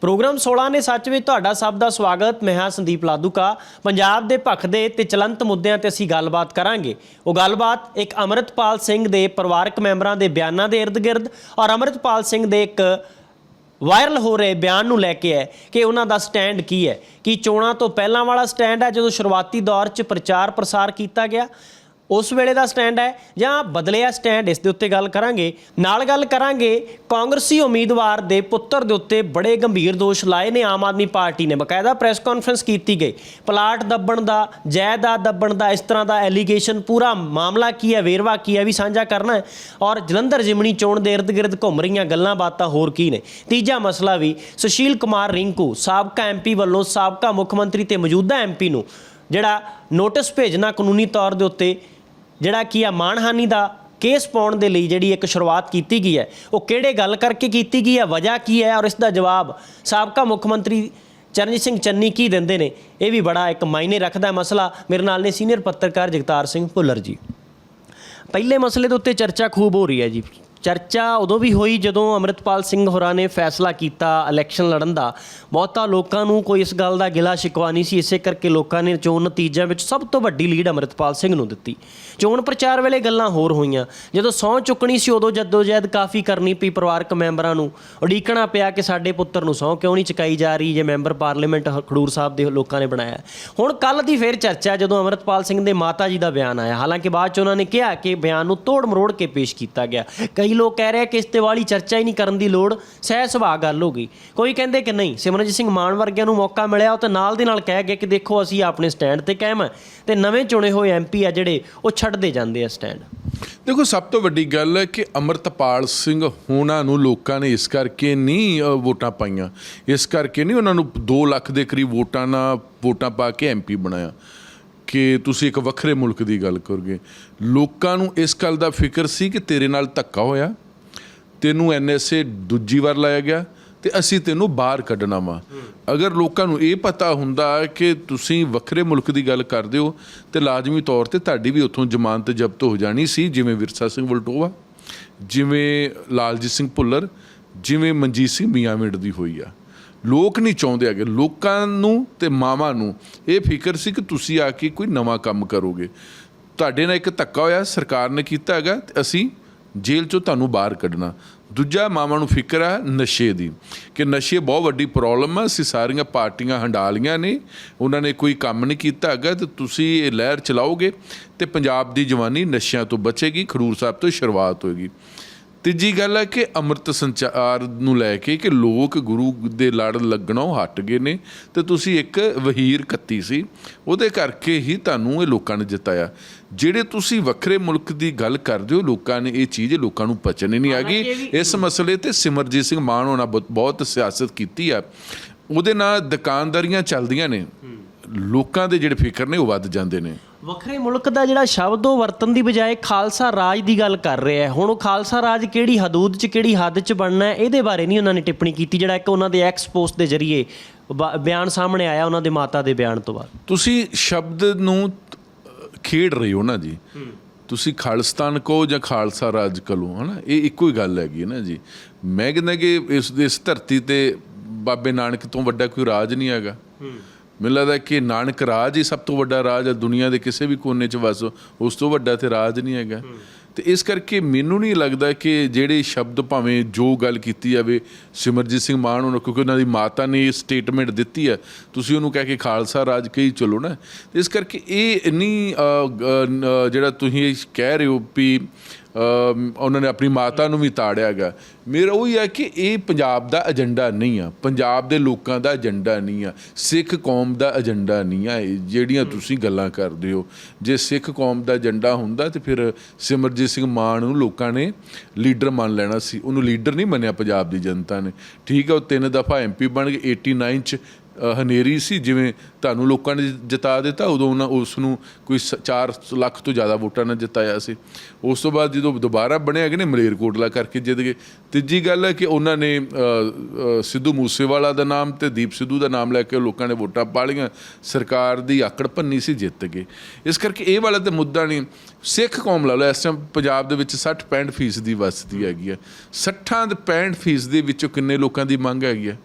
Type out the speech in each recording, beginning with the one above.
Programme 16 ਨੇ ਸੱਚ ਵਿੱਚ ਤੁਹਾਡਾ ਸਭ ਦਾ ਸਵਾਗਤ। ਮੈਂ ਹਾਂ ਸੰਦੀਪ ਲਾਦੂਕਾ। ਪੰਜਾਬ ਦੇ ਭਖ ਦੇ ਤੇ ਚਲੰਤ ਮੁੱਦਿਆਂ ਤੇ ਅਸੀਂ ਗੱਲਬਾਤ ਕਰਾਂਗੇ। ਉਹ ਗੱਲਬਾਤ ਇੱਕ ਅਮਰਤਪਾਲ ਸਿੰਘ ਦੇ ਪਰਿਵਾਰਕ ਮੈਂਬਰਾਂ ਦੇ ਬਿਆਨਾਂ ਦੇ ਇਰਦ-ਗਿਰਦ ਔਰ ਅਮਰਤਪਾਲ ਸਿੰਘ ਦੇ ਇੱਕ ਵਾਇਰਲ ਹੋ ਰਹੇ ਬਿਆਨ ਨੂੰ ਲੈ ਕੇ ਹੈ ਕਿ ਉਹਨਾਂ ਦਾ ਸਟੈਂਡ ਕੀ ਹੈ। ਕੀ ਚੋਣਾਂ ਤੋਂ ਪਹਿਲਾਂ ਵਾਲਾ ਸਟੈਂਡ ਹੈ ਜਦੋਂ ਸ਼ੁਰੂਆਤੀ ਦੌਰ 'ਚ ਪ੍ਰਚਾਰ ਪ੍ਰਸਾਰ ਕੀਤਾ ਗਿਆ? ਉਸ ਵੇਲੇ ਦਾ ਸਟੈਂਡ ਹੈ, ਜਾਂ ਬਦਲਿਆ ਸਟੈਂਡ ਇਸ ਦੇ ਉੱਤੇ ਗੱਲ ਕਰਾਂਗੇ। ਨਾਲ ਗੱਲ ਕਰਾਂਗੇ, ਕਾਂਗਰਸੀ ਉਮੀਦਵਾਰ ਦੇ ਪੁੱਤਰ ਦੇ ਉੱਤੇ ਬੜੇ ਗੰਭੀਰ ਦੋਸ਼ ਲਾਏ ਨੇ ਆਮ ਆਦਮੀ ਪਾਰਟੀ ਨੇ। ਬਕਾਇਦਾ ਪ੍ਰੈਸ ਕਾਨਫਰੰਸ ਕੀਤੀ ਗਈ। ਪਲਾਟ ਦੱਬਣ ਦਾ, ਜਾਇਦਾਦ ਦੱਬਣ ਦਾ, ਇਸ ਤਰ੍ਹਾਂ ਦਾ ਐਲੀਗੇਸ਼ਨ ਪੂਰਾ ਮਾਮਲਾ ਕੀ ਹੈ, ਵੇਰਵਾ ਕੀ ਹੈ ਵੀ ਸਾਂਝਾ ਕਰਨਾ ਹੈ। ਔਰ ਜਲੰਧਰ ਜਿਮਣੀ ਚੋਣ ਦੇ ਇਰਦ-ਗਿਰਦ ਘੁੰਮ ਰਹੀਆਂ ਗੱਲਾਂ ਬਾਤਾਂ ਹੋਰ ਕੀ ਨੇ। ਤੀਜਾ ਮਸਲਾ ਵੀ, ਸੁਸ਼ੀਲ ਕੁਮਾਰ ਰਿੰਕੂ, ਸਾਬਕਾ ਐਮਪੀ ਵੱਲੋਂ ਸਾਬਕਾ ਮੁੱਖ ਮੰਤਰੀ ਤੇ ਮੌਜੂਦਾ ਐਮਪੀ ਨੂੰ ਜਿਹੜਾ ਨੋਟਿਸ ਭੇਜਣਾ ਕਾਨੂੰਨੀ ਤੌਰ ਦੇ ਉੱਤੇ ਜਿਹੜਾ ਕੀ ਆ ਮਾਣਹਾਨੀ ਦਾ ਕੇਸ ਪਾਉਣ ਦੇ ਲਈ ਜਿਹੜੀ ਇੱਕ ਸ਼ੁਰੂਆਤ ਕੀਤੀ ਗਈ ਹੈ, ਉਹ ਕਿਹੜੇ ਗੱਲ ਕਰਕੇ ਕੀਤੀ ਗਈ ਹੈ, ਵਜ੍ਹਾ ਕੀ ਹੈ ਔਰ ਇਸ ਦਾ ਜਵਾਬ ਸਾਬਕਾ ਮੁੱਖ ਮੰਤਰੀ ਚਰਨਜੀਤ ਸਿੰਘ ਚੰਨੀ ਕੀ ਦਿੰਦੇ ਨੇ, ਇਹ ਵੀ ਬੜਾ ਇੱਕ ਮਾਇਨੇ ਰੱਖਦਾ ਮਸਲਾ। ਮੇਰੇ ਨਾਲ ਨੇ ਸੀਨੀਅਰ ਪੱਤਰਕਾਰ ਜਗਤਾਰ ਸਿੰਘ ਭੁੱਲਰ ਜੀ। ਪਹਿਲੇ ਮਸਲੇ ਦੇ ਉੱਤੇ ਚਰਚਾ ਖੂਬ ਹੋ ਰਹੀ ਹੈ ਜੀ। ਚਰਚਾ ਉਦੋਂ ਵੀ ਹੋਈ ਜਦੋਂ ਅਮਰਿਤਪਾਲ ਸਿੰਘ ਹੋਰਾਂ ਨੇ ਫੈਸਲਾ ਕੀਤਾ ਇਲੈਕਸ਼ਨ ਲੜਨ ਦਾ। ਬਹੁਤਾ ਲੋਕਾਂ ਨੂੰ ਕੋਈ ਇਸ ਗੱਲ ਦਾ ਗਿਲਾ ਸ਼ਿਕਵਾ ਨਹੀਂ ਸੀ, ਇਸੇ ਕਰਕੇ ਲੋਕਾਂ ਨੇ ਚੋਣ ਨਤੀਜਿਆਂ ਵਿੱਚ ਸਭ ਤੋਂ ਵੱਡੀ ਲੀਡ ਅਮਰਿਤਪਾਲ ਸਿੰਘ ਨੂੰ ਦਿੱਤੀ। ਚੋਣ ਪ੍ਰਚਾਰ ਵੇਲੇ ਗੱਲਾਂ ਹੋਰ ਹੋਈਆਂ। ਜਦੋਂ ਸਹੁੰ ਚੁੱਕਣੀ ਸੀ, ਉਦੋਂ ਜਦੋਜਹਿਦ ਕਾਫੀ ਕਰਨੀ ਪਈ ਪਰਿਵਾਰਕ ਮੈਂਬਰਾਂ ਨੂੰ। ਉਡੀਕਣਾ ਪਿਆ ਕਿ ਸਾਡੇ ਪੁੱਤਰ ਨੂੰ ਸਹੁੰ ਕਿਉਂ ਨਹੀਂ ਚੁਕਾਈ ਜਾ ਰਹੀ, ਜੇ ਮੈਂਬਰ ਪਾਰਲੀਮੈਂਟ ਹ- ਖਡੂਰ ਸਾਹਿਬ ਦੇ ਲੋਕਾਂ ਨੇ ਬਣਾਇਆ। ਹੁਣ ਕੱਲ ਦੀ ਫੇਰ ਚਰਚਾ ਜਦੋਂ ਅਮਰਿਤਪਾਲ ਸਿੰਘ ਦੇ ਮਾਤਾ ਜੀ ਦਾ ਬਿਆਨ ਆਇਆ। ਹਾਲਾਂਕਿ ਬਾਅਦ ਚ ਉਹਨਾਂ ਨੇ ਕਿਹਾ ਕਿ ਬਿਆਨ ਨੂੰ ਤੋੜ ਮਰੋੜ ਕੇ ਪੇਸ਼ ਕੀਤਾ ਗਿਆ। ਕਈ ਲੋਕ ਕਹਿ ਰਹੇ ਕਿ ਇਸ ਤੇ ਵਾਲੀ ਚਰਚਾ ਹੀ ਨਹੀਂ ਕਰਨ ਦੀ ਲੋੜ ਸਹਿ ਸੁਭਾਅ ਗੱਲ ਹੋ ਗਈ। ਕੋਈ ਕਹਿੰਦੇ ਕਿ ਨਹੀਂ ਸਿਮਰਨਜੀਤ ਸਿੰਘ ਮਾਨ ਵਰਗਿਆਂ ਨੂੰ ਮੌਕਾ ਮਿਲਿਆ ਉਹ ਤੇ ਨਾਲ ਦੇ ਨਾਲ ਕਹਿ ਗਏ ਕਿ ਦੇਖੋ ਅਸੀਂ ਆਪਣੇ ਸਟੈਂਡ ਤੇ ਕਾਇਮ ਹਾਂ ਤੇ ਨਵੇਂ ਚੁਣੇ ਹੋਏ ਐਮਪੀ ਆ ਜਿਹੜੇ ਉਹ ਛੱਡਦੇ ਜਾਂਦੇ ਆ ਸਟੈਂਡ। ਦੇਖੋ ਸਭ ਤੋਂ ਵੱਡੀ ਗੱਲ ਹੈ ਕਿ ਅਮਰਤਪਾਲ ਸਿੰਘ ਹੋਣਾ ਨੂੰ ਲੋਕਾਂ ਨੇ ਇਸ ਕਰਕੇ ਨਹੀਂ ਅ, ਵੋਟਾਂ ਪਾਈਆਂ। ਇਸ ਕਰਕੇ ਨਹੀਂ ਉਹਨਾਂ ਨੂੰ 2 ਲੱਖ ਦੇ ਕਰੀਬ ਵੋਟਾਂ ਨਾਲ ਵੋਟਾਂ ਪਾ ਕੇ ਐਮਪੀ ਬਣਾਇਆ। ਕਿ ਤੁਸੀਂ ਇੱਕ ਵੱਖਰੇ ਮੁਲਕ ਦੀ ਗੱਲ ਕਰੋਗੇ। ਲੋਕਾਂ ਨੂੰ ਇਸ ਗੱਲ ਦਾ ਫਿਕਰ ਸੀ ਕਿ ਤੇਰੇ ਨਾਲ ਧੱਕਾ ਹੋਇਆ, ਤੈਨੂੰ ਐਨਐਸਏ ਦੂਜੀ ਵਾਰ ਲਾਇਆ ਗਿਆ ਤੇ ਅਸੀਂ ਤੈਨੂੰ ਬਾਹਰ ਕੱਢਣਾ ਵਾ। ਅਗਰ ਲੋਕਾਂ ਨੂੰ ਇਹ ਪਤਾ ਹੁੰਦਾ ਕਿ ਤੁਸੀਂ ਵੱਖਰੇ ਮੁਲਕ ਦੀ ਗੱਲ ਕਰਦੇ ਹੋ, ਤੇ ਲਾਜ਼ਮੀ ਤੌਰ ਤੇ ਤੁਹਾਡੀ ਵੀ ਉੱਥੋਂ ਜ਼ਮਾਨਤ ਜ਼ਬਤ ਹੋ ਜਾਣੀ ਸੀ, ਜਿਵੇਂ ਵਿਰਸਾ ਸਿੰਘ ਵਲਟੋਵਾ, ਜਿਵੇਂ ਲਾਲਜੀਤ ਸਿੰਘ ਭੁੱਲਰ, ਜਿਵੇਂ ਮਨਜੀਤ ਸਿੰਘ ਮੀਆਂਵਿੰਡ ਦੀ ਹੋਈ ਆ। ਲੋਕ ਨਹੀਂ ਚਾਹੁੰਦੇ ਹੈਗੇ। ਲੋਕਾਂ ਨੂੰ ਤੇ ਮਾਵਾਂ ਨੂੰ ਇਹ ਫਿਕਰ ਸੀ ਕਿ ਤੁਸੀਂ ਆ ਕੇ ਕੋਈ ਨਵਾਂ ਕੰਮ ਕਰੋਗੇ। ਤੁਹਾਡੇ ਨਾਲ ਇੱਕ ਧੱਕਾ ਹੋਇਆ, ਸਰਕਾਰ ਨੇ ਕੀਤਾ ਹੈਗਾ, ਤੇ ਅਸੀਂ ਜੇਲ੍ਹ ਚੋਂ ਤੁਹਾਨੂੰ ਬਾਹਰ ਕੱਢਣਾ। ਦੂਜਾ ਮਾਵਾਂ ਨੂੰ ਫਿਕਰ ਹੈ ਨਸ਼ੇ ਦੀ, ਕਿ ਨਸ਼ੇ ਬਹੁਤ ਵੱਡੀ ਪ੍ਰੋਬਲਮ ਆ, ਅਸੀਂ ਸਾਰੀਆਂ ਪਾਰਟੀਆਂ ਹੰਡਾਲੀਆਂ ਨੇ, ਉਹਨਾਂ ਨੇ ਕੋਈ ਕੰਮ ਨਹੀਂ ਕੀਤਾ ਹੈਗਾ, ਤੇ ਤੁਸੀਂ ਇਹ ਲਹਿਰ ਚਲਾਓਗੇ ਤੇ ਪੰਜਾਬ ਦੀ ਜਵਾਨੀ ਨਸ਼ਿਆਂ ਤੋਂ ਬਚੇਗੀ, ਖਡੂਰ ਸਾਹਿਬ ਤੋਂ ਸ਼ੁਰੂਆਤ ਹੋਏਗੀ। ਤੀਜੀ ਗੱਲ ਹੈ ਕਿ ਅੰਮ੍ਰਿਤ ਸੰਚਾਰ ਨੂੰ ਲੈ ਕੇ ਕਿ ਲੋਕ ਗੁਰੂ ਦੇ ਲੜ ਲੱਗਣੋਂ ਹਟ ਗਏ ਨੇ ਤੇ ਤੁਸੀਂ ਇੱਕ ਵਹੀਰ ਕੱਤੀ ਸੀ ਉਹਦੇ ਕਰਕੇ ਹੀ ਤੁਹਾਨੂੰ ਇਹ ਲੋਕਾਂ ਨੇ ਜਿਤਾਇਆ। ਜਿਹੜੇ ਤੁਸੀਂ ਵੱਖਰੇ ਮੁਲਕ ਦੀ ਗੱਲ ਕਰਦੇ ਹੋ ਲੋਕਾਂ ਨੇ ਇਹ ਚੀਜ਼ ਲੋਕਾਂ ਨੂੰ ਪਚਣ ਹੀ ਨਹੀਂ ਆ ਗਈ ਇਸ ਮਸਲੇ ਤੇ ਸਿਮਰਜੀਤ ਸਿੰਘ ਮਾਨ ਹੋਣਾ ਬਹੁਤ- ਬਹੁਤ ਸਿਆਸਤ ਕੀਤੀ ਆ। ਉਹਦੇ ਨਾਲ ਦੁਕਾਨਦਾਰੀਆਂ ਚੱਲਦੀਆਂ ਨੇ। ਲੋਕਾਂ ਦੇ ਜਿਹੜੇ ਫਿਕਰ ਨੇ ਉਹ ਵੱਧ ਜਾਂਦੇ ਨੇ। ਵੱਖਰੇ ਮੁਲਕ ਦਾ ਜਿਹੜਾ ਸ਼ਬਦ ਉਹ ਵਰਤਨ ਦੀ ਬਜਾਏ ਖਾਲਸਾ ਰਾਜ ਦੀ ਗੱਲ ਕਰ ਰਿਹਾ ਹੈ। ਹੁਣ ਉਹ ਖਾਲਸਾ ਰਾਜ ਕਿਹੜੀ ਹਦੂਦ 'ਚ ਕਿਹੜੀ ਹੱਦ 'ਚ ਬਣਨਾ ਹੈ ਇਹਦੇ ਬਾਰੇ ਨਹੀਂ ਉਹਨਾਂ ਨੇ ਟਿੱਪਣੀ ਕੀਤੀ ਜਿਹੜਾ ਇੱਕ ਉਹਨਾਂ ਦੇ ਐਕਸ ਪੋਸਟ ਦੇ ਜ਼ਰੀਏ ਬਿਆਨ ਸਾਹਮਣੇ ਆਇਆ ਉਹਨਾਂ ਦੇ ਮਾਤਾ ਦੇ ਬਿਆਨ ਤੋਂ ਬਾਅਦ। ਤੁਸੀਂ ਸ਼ਬਦ ਨੂੰ ਖੇਡ ਰਹੇ ਹੋ ਨਾ ਜੀ। ਤੁਸੀਂ ਖਾਲਿਸਤਾਨ ਕਹੋ ਜਾਂ ਖਾਲਸਾ ਰਾਜ ਕਹੋ ਹਨਾ? ਇਹ ਇੱਕੋ ਹੀ ਗੱਲ ਹੈਗੀ ਹੈ ਨਾ ਜੀ। ਮੈਂ ਕਹਿੰਦਾ ਕਿ ਇਸ ਇਸ ਧਰਤੀ ਤੇ ਬਾਬੇ ਨਾਨਕ ਤੋਂ ਵੱਡਾ ਕੋਈ ਰਾਜ ਨਹੀਂ ਹੈਗਾ। ਮੈਨੂੰ ਲੱਗਦਾ ਕਿ ਨਾਨਕ ਰਾਜ ਹੀ ਸਭ ਤੋਂ ਵੱਡਾ ਰਾਜ ਹੈ ਦੁਨੀਆ ਦੇ ਕਿਸੇ ਵੀ ਕੋਨੇ 'ਚ ਵਸੋ ਉਸ ਤੋਂ ਵੱਡਾ ਤੇ ਰਾਜ ਨਹੀਂ ਹੈਗਾ। ਤੇ ਇਸ ਕਰਕੇ ਮੈਨੂੰ ਨਹੀਂ ਲੱਗਦਾ ਕਿ ਜਿਹੜੇ ਸ਼ਬਦ ਭਾਵੇਂ ਜੋ ਗੱਲ ਕੀਤੀ ਜਾਵੇ ਸਿਮਰਜੀਤ ਸਿੰਘ ਮਾਨ ਉਹਨਾਂ ਕਿਉਂਕਿ ਉਹਨਾਂ ਦੀ ਮਾਤਾ ਨੇ ਇਹ ਸਟੇਟਮੈਂਟ ਦਿੱਤੀ ਹੈ ਤੁਸੀਂ ਉਹਨੂੰ ਕਹਿ ਕੇ ਖਾਲਸਾ ਰਾਜ ਕਹੀ ਚਲੋ ਨਾ। ਇਸ ਕਰਕੇ ਇਹ ਨਹੀਂ ਅ, ਅ, ਨ- ਜਿਹੜਾ ਤੁਸੀਂ ਕਹਿ ਰਹੇ ਹੋ ਵੀ ਉਹਨਾਂ ਨੇ ਆਪਣੀ ਮਾਤਾ ਨੂੰ ਵੀ ਤਾੜਿਆ ਗਾ ਮੇਰਾ ਉਹ ਹੀ ਹੈ ਕਿ ਇਹ ਪੰਜਾਬ ਦਾ ਏਜੰਡਾ ਨਹੀਂ ਆ। ਪੰਜਾਬ ਦੇ ਲੋਕਾਂ ਦਾ ਏਜੰਡਾ ਨਹੀਂ ਆ। ਸਿੱਖ ਕੌਮ ਦਾ ਏਜੰਡਾ ਨਹੀਂ ਆ। ਜਿਹੜੀਆਂ ਤੁਸੀਂ ਗੱਲਾਂ ਕਰਦੇ ਹੋ। ਜੇ ਸਿੱਖ ਕੌਮ ਦਾ ਏਜੰਡਾ ਹੁੰਦਾ ਤੇ ਫਿਰ ਸਿਮਰਜੀਤ ਸਿੰਘ ਮਾਨ ਨੂੰ ਲੋਕਾਂ ਨੇ ਲੀਡਰ ਮੰਨ ਲੈਣਾ ਸੀ। ਉਹਨੂੰ ਲੀਡਰ ਨਹੀਂ ਮੰਨਿਆ ਪੰਜਾਬ ਦੀ ਜਨਤਾ ਨੇ। ਠੀਕ ਹੈ, ਉਹ ਤਿੰਨ ਦਫਾ ਐਮਪੀ ਬਣ ਗਏ। 89 ਚ ਹਨੇਰੀ ਸੀ, ਜਿਵੇਂ ਤੁਹਾਨੂੰ ਲੋਕਾਂ ਨੇ ਜਿਤਾ ਦਿੱਤਾ, ਉਦੋਂ ਉਹਨਾਂ ਉਸ ਨੂੰ ਕੋਈ 4 ਲੱਖ ਤੋਂ ਜ਼ਿਆਦਾ ਵੋਟਾਂ ਨਾਲ ਜਿਤਾਇਆ ਸੀ। ਉਸ ਤੋਂ ਬਾਅਦ ਜਦੋਂ ਦੁਬਾਰਾ ਬਣਿਆ ਕਿ ਨੇ ਮਲੇਰਕੋਟਲਾ ਕਰਕੇ ਜਿੱਤ ਗਏ ਤੀਜੀ ਗੱਲ ਹੈ ਕਿ ਉਹਨਾਂ ਨੇ ਸਿੱਧੂ ਮੂਸੇਵਾਲਾ ਦਾ ਨਾਮ ਤੇ ਦੀਪ ਸਿੱਧੂ ਦਾ ਨਾਮ ਲੈ ਕੇ ਲੋਕਾਂ ਨੇ ਵੋਟਾਂ ਪਾ ਲਈਆਂ। ਸਰਕਾਰ ਦੀ ਆਕੜ ਭੰਨੀ ਸੀ, ਜਿੱਤ ਗਏ ਇਸ ਕਰਕੇ ਇਹ ਵਾਲਾ ਤੇ ਮੁੱਦਾ ਨਹੀਂ। ਸਿੱਖ ਕੌਮ ਲਾ ਲਓ, ਇਸ ਟਾਈਮ ਪੰਜਾਬ ਦੇ ਵਿੱਚ 60 65 ਫੀਸਦੀ ਵਸਦੀ ਹੈਗੀ ਹੈ। 60 ਦੇ 65 ਫੀਸਦੀ ਵਿੱਚੋਂ ਕਿੰਨੇ ਲੋਕਾਂ ਦੀ ਮੰਗ ਹੈਗੀ ਹੈ?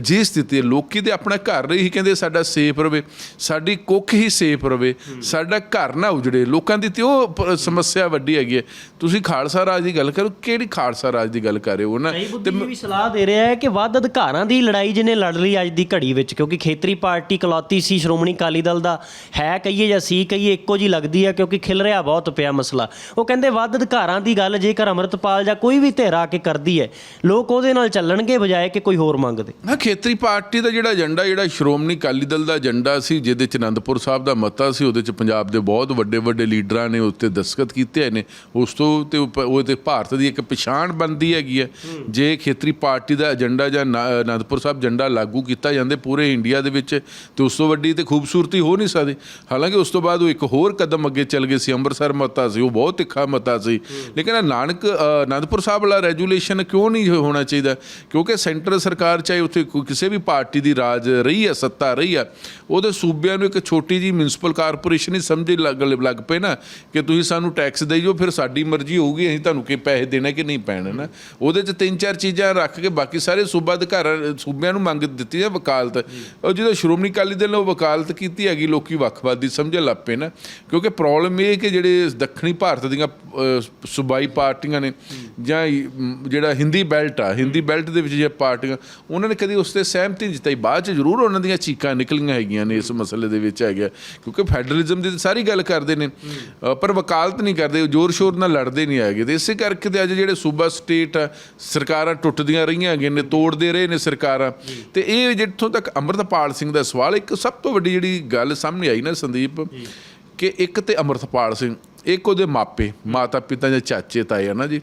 ਜੀ ਸਥਿਤੀ ਹੈ ਲੋਕੀ ਤੇ ਆਪਣਾ ਘਰ ਹੀ ਕਹਿੰਦੇ ਸਾਡਾ ਸੇਫ ਰਵੇ ਸਾਡੀ ਕੁੱਖ ਹੀ ਸੇਫ ਰਵੇ ਸਾਡਾ ਘਰ ਨਾ ਉਜੜੇ। ਲੋਕਾਂ ਦੀ ਤੇ ਉਹ ਪ- ਸਮੱਸਿਆ ਵੱਡੀ ਹੈਗੀ ਹੈ। ਤੁਸੀਂ ਖਾਲਸਾ ਰਾਜ ਦੀ ਗੱਲ ਕਰੋ ਕਿਹੜੀ ਖਾਲਸਾ ਰਾਜ ਦੀ ਗੱਲ ਕਰ ਰਹੇ ਹੋ ਨਾ? ਕਈ ਬੁੱਧੀਜੀਵੀ ਵੀ ਸਲਾਹ ਦੇ ਰਿਹਾ ਹੈ ਕਿ ਵੱਧ ਅਧਿਕਾਰਾਂ ਦੀ ਲੜਾਈ ਜਿਹਨੇ ਲੜ ਲਈ ਅੱਜ ਦੀ ਘੜੀ ਵਿੱਚ ਕਿਉਂਕਿ ਖੇਤਰੀ ਪਾਰਟੀ ਕਲੌਤੀ ਸੀ ਸ਼੍ਰੋਮਣੀ ਅਕਾਲੀ ਦਲ ਦਾ ਹੈ ਕਹੀਏ ਜਾਂ ਸੀ ਕਹੀਏ ਇੱਕੋ ਜੀ ਲੱਗਦੀ ਹੈ ਕਿਉਂਕਿ ਖਿਲ ਰਿਹਾ ਬਹੁਤ ਪਿਆ ਮਸਲਾ। ਉਹ ਕਹਿੰਦੇ ਵੱਧ ਅਧਿਕਾਰਾਂ ਦੀ ਗੱਲ ਜੇਕਰ ਅਮਰਤਪਾਲ ਜਾਂ ਕੋਈ ਵੀ ਧਿਰ ਆ ਕੇ ਕਰਦੀ ਹੈ ਲੋਕ ਉਹਦੇ ਨਾਲ ਚੱਲਣਗੇ ਬਜਾਏ ਕਿ ਕੋਈ ਹੋਰ ਮੰਗਦੇ। ਨਾ ਖੇਤਰੀ ਪਾਰਟੀ ਦਾ ਜਿਹੜਾ ਏਜੰਡਾ, ਜਿਹੜਾ ਸ਼੍ਰੋਮਣੀ ਅਕਾਲੀ ਦਲ ਦਾ ਏਜੰਡਾ ਸੀ, ਜਿਹਦੇ ਚ ਅਨੰਦਪੁਰ ਸਾਹਿਬ ਦਾ ਮਤਾ ਸੀ, ਉਹਦੇ ਚ ਪੰਜਾਬ ਦੇ ਬਹੁਤ ਵੱਡੇ ਵੱਡੇ ਲੀਡਰਾਂ ਨੇ ਉੱਤੇ ਦਸਖਤ ਕੀਤੇ ਨੇ। ਉਸ ਤੋਂ ਤੇ ਉਪ- ਉਹ ਤੇ ਭਾਰਤ ਦੀ ਇੱਕ ਪਛਾਣ ਬਣਦੀ ਹੈਗੀ ਹੈ। ਜੇ ਖੇਤਰੀ ਪਾਰਟੀ ਦਾ ਏਜੰਡਾ ਜਾਂ ਨਾ- ਅਨੰਦਪੁਰ ਸਾਹਿਬ ਏਜੰਡਾ ਲਾਗੂ ਕੀਤਾ ਜਾਂਦੇ ਪੂਰੇ ਇੰਡੀਆ ਦੇ ਵਿੱਚ, ਤੇ ਉਸ ਤੋਂ ਵੱਡੀ ਤੇ ਖੂਬਸੂਰਤੀ ਹੋ ਨਹੀਂ ਸਕਦੀ। ਹਾਲਾਂਕਿ ਉਸ ਤੋਂ ਬਾਅਦ ਉਹ ਇੱਕ ਹੋਰ ਕਦਮ ਅੱਗੇ ਚੱਲ ਗਏ ਸੀ, ਅੰਮ੍ਰਿਤਸਰ ਮਤਾ ਸੀ, ਉਹ ਬਹੁਤ ਤਿੱਖਾ ਮਤਾ ਸੀ। ਲੇਕਿਨ ਨਾਨਕ ਅਨੰਦਪੁਰ ਸਾਹਿਬ ਵਾਲਾ ਰੈਜੂਲੇਸ਼ਨ ਕਿਉਂ ਨਹੀਂ ਹੋਣਾ ਚਾਹੀਦਾ? ਕਿਉਂਕਿ ਸੈਂਟਰ ਸਰਕਾਰ ਚਾਹੇ ਉੱਥੇ ਕੋਈ ਕਿਸੇ ਵੀ ਪਾਰਟੀ ਦੀ ਰਾਜ ਰਹੀ ਹੈ, ਸੱਤਾ ਰਹੀ ਹੈ, ਉਹਦੇ ਸੂਬਿਆਂ ਨੂੰ ਇੱਕ ਛੋਟੀ ਜੀ ਮਿਊਨਿਸਪਲ ਕਾਰਪੋਰੇਸ਼ਨ ਹੀ ਸਮਝੇ ਲੱਗ ਲੱਗ ਪਏ ਨਾ ਕਿ ਤੁਸੀਂ ਸਾਨੂੰ ਟੈਕਸ ਦੇਈ ਜਾਓ ਫਿਰ ਸਾਡੀ ਮਰਜ਼ੀ ਹੋਊਗੀ, ਅਸੀਂ ਤੁਹਾਨੂੰ ਕਿ ਪੈਸੇ ਦੇਣੇ ਕਿ ਨਹੀਂ ਪੈਣੇ ਨਾ। ਉਹਦੇ 'ਚ ਤਿੰਨ ਚਾਰ ਚੀਜ਼ਾਂ ਰੱਖ ਕੇ ਬਾਕੀ ਸਾਰੇ ਸੂਬਾ ਅਧਿਕਾਰਾਂ, ਸੂਬਿਆਂ ਨੂੰ ਮੰਗ ਦਿੱਤੀ ਹੈ ਵਕਾਲਤ। ਉਹ ਜਦੋਂ ਸ਼੍ਰੋਮਣੀ ਅਕਾਲੀ ਦਲ ਨੇ ਉਹ ਵਕਾਲਤ ਕੀਤੀ ਹੈਗੀ, ਲੋਕੀ ਵੱਖਵਾਦੀ ਸਮਝਣ ਲੱਗ ਪਏ ਨਾ, ਕਿਉਂਕਿ ਪ੍ਰੋਬਲਮ ਇਹ ਕਿ ਜਿਹੜੇ ਦੱਖਣੀ ਭਾਰਤ ਦੀਆਂ ਸੂਬਾਈ ਪਾਰਟੀਆਂ ਨੇ ਜਾਂ ਜਿਹੜਾ ਹਿੰਦੀ ਬੈਲਟ ਆ, ਹਿੰਦੀ ਬੈਲਟ ਦੇ ਵਿੱਚ ਜੇ ਪਾਰਟੀਆਂ, ਉਹਨਾਂ ਨੇ ਕਦੀ ਉਸ ਤੇ ਸਹਿਮਤੀ ਨਹੀਂ ਜਤਾਈ ਬਾਅਦ ਚ ਜ਼ਰੂਰ ਉਹਨਾਂ ਦੀਆਂ ਚੀਕਾਂ ਨਿਕਲੀਆਂ ਹੈਗੀਆਂ ਨੇ ਇਸ ਮਸਲੇ ਦੇ ਵਿੱਚ ਹੈਗਾ। ਕਿਉਂਕਿ ਫੈਡਰਲਿਜ਼ਮ ਦੀ ਤਾਂ ਸਾਰੀ ਗੱਲ ਕਰਦੇ ਨੇ। ਪਰ ਵਕਾਲਤ ਨਹੀਂ ਕਰਦੇ ਜ਼ੋਰ ਸ਼ੋਰ ਨਾਲ ਲੜਦੇ ਨਹੀਂ ਹੈਗੇ। ਤੇ ਇਸੇ ਕਰਕੇ ਤੇ ਅੱਜ ਜਿਹੜੇ ਸੂਬਾ, ਸਟੇਟ ਆ ਸਰਕਾਰਾਂ ਟੁੱਟਦੀਆਂ ਰਹੀਆਂ ਹੈਗੀਆਂ ਨੇ, ਤੋੜਦੇ ਰਹੇ ਨੇ ਸਰਕਾਰਾਂ। ਤੇ ਇਹ ਜਿੱਥੋਂ ਤੱਕ ਅੰਮ੍ਰਿਤਪਾਲ ਸਿੰਘ ਦਾ ਸਵਾਲ, ਇੱਕ ਸਭ ਤੋਂ ਵੱਡੀ ਜਿਹੜੀ ਗੱਲ ਸਾਹਮਣੇ ਆਈ ਨਾ ਸੰਦੀਪ, ਕਿ ਇੱਕ ਤੇ ਅੰਮ੍ਰਿਤਪਾਲ ਸਿੰਘ, ਇੱਕ ਉਹਦੇ ਮਾਪੇ ਮਾਤਾ ਪਿਤਾ ਜਾਂ ਚਾਚੇ ਤਾਏ ਆ ਨਾ ਜੀ।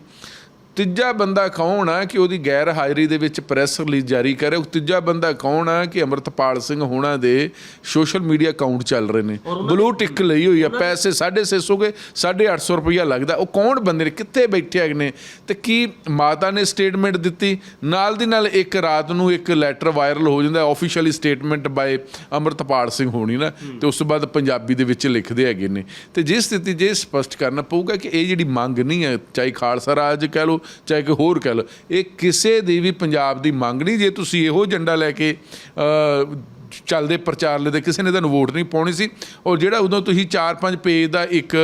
ਤੀਜਾ ਬੰਦਾ ਕੌਣ ਆ ਕਿ ਉਹਦੀ ਗੈਰ ਹਾਜ਼ਰੀ ਦੇ ਵਿੱਚ ਪ੍ਰੈਸ ਰਿਲੀਜ਼ ਜਾਰੀ ਕਰੇ? ਉਹ ਤੀਜਾ ਬੰਦਾ ਕੌਣ ਆ ਕਿ ਅਮਰਤਪਾਲ ਸਿੰਘ ਹੋਣਾ ਦੇ ਸੋਸ਼ਲ ਮੀਡੀਆ ਅਕਾਊਂਟ ਚੱਲ ਰਹੇ ਨੇ? ਬਲੂ ਟਿਕ ਲਈ ਹੋਈ ਆ ਪੈਸੇ 650 ਗਏ 850 ਰੁਪਇਆ ਲੱਗਦਾ। ਉਹ ਕੌਣ ਬੰਦੇ ਨੇ? ਕਿੱਥੇ ਬੈਠੇ ਹੈਗੇ ਨੇ? ਤੇ ਕੀ ਮਾਤਾ ਨੇ ਸਟੇਟਮੈਂਟ ਦਿੱਤੀ? ਨਾਲ ਦੀ ਨਾਲ ਇੱਕ ਰਾਤ ਨੂੰ ਇੱਕ ਲੈਟਰ ਵਾਇਰਲ ਹੋ ਜਾਂਦਾ officially statement by Amritpal Singh ਹੋਣੀ ਨਾ ਤੇ ਉਸ ਤੋਂ ਬਾਅਦ ਪੰਜਾਬੀ ਦੇ ਵਿੱਚ ਲਿਖਦੇ ਹੈਗੇ ਨੇ। ਤੇ ਜੇ ਸਥਿਤੀ ਜੇ ਸਪਸ਼ਟ ਕਰਨਾ ਪਊਗਾ ਕਿ ਇਹ ਜਿਹੜੀ ਮੰਗ ਨਹੀਂ ਹੈ ਚਾਹੇ ਖਾਲਸਾ ਰਾਜ ਕਹਿ ਲਓ ਚਾਹੇ ਕੋਈ ਹੋਰ ਕਹਿ ਲਓ, ਇਹ ਕਿਸੇ ਦੀ ਵੀ ਪੰਜਾਬ ਦੀ ਮੰਗ ਨਹੀਂ, ਜੇ ਤੁਸੀਂ ਇਹੋ ਏਜੰਡਾ ਲੈ ਕੇ ਚੱਲਦੇ ਪ੍ਰਚਾਰ ਲਈ ਕਿਸੇ ਨੇ ਤੁਹਾਨੂੰ ਵੋਟ ਨਹੀਂ ਪਾਉਣੀ ਸੀ, ਔਰ ਜਿਹੜਾ ਉਦੋਂ ਤੁਸੀਂ 4-5 ਪੇਜ ਦਾ ਇੱਕ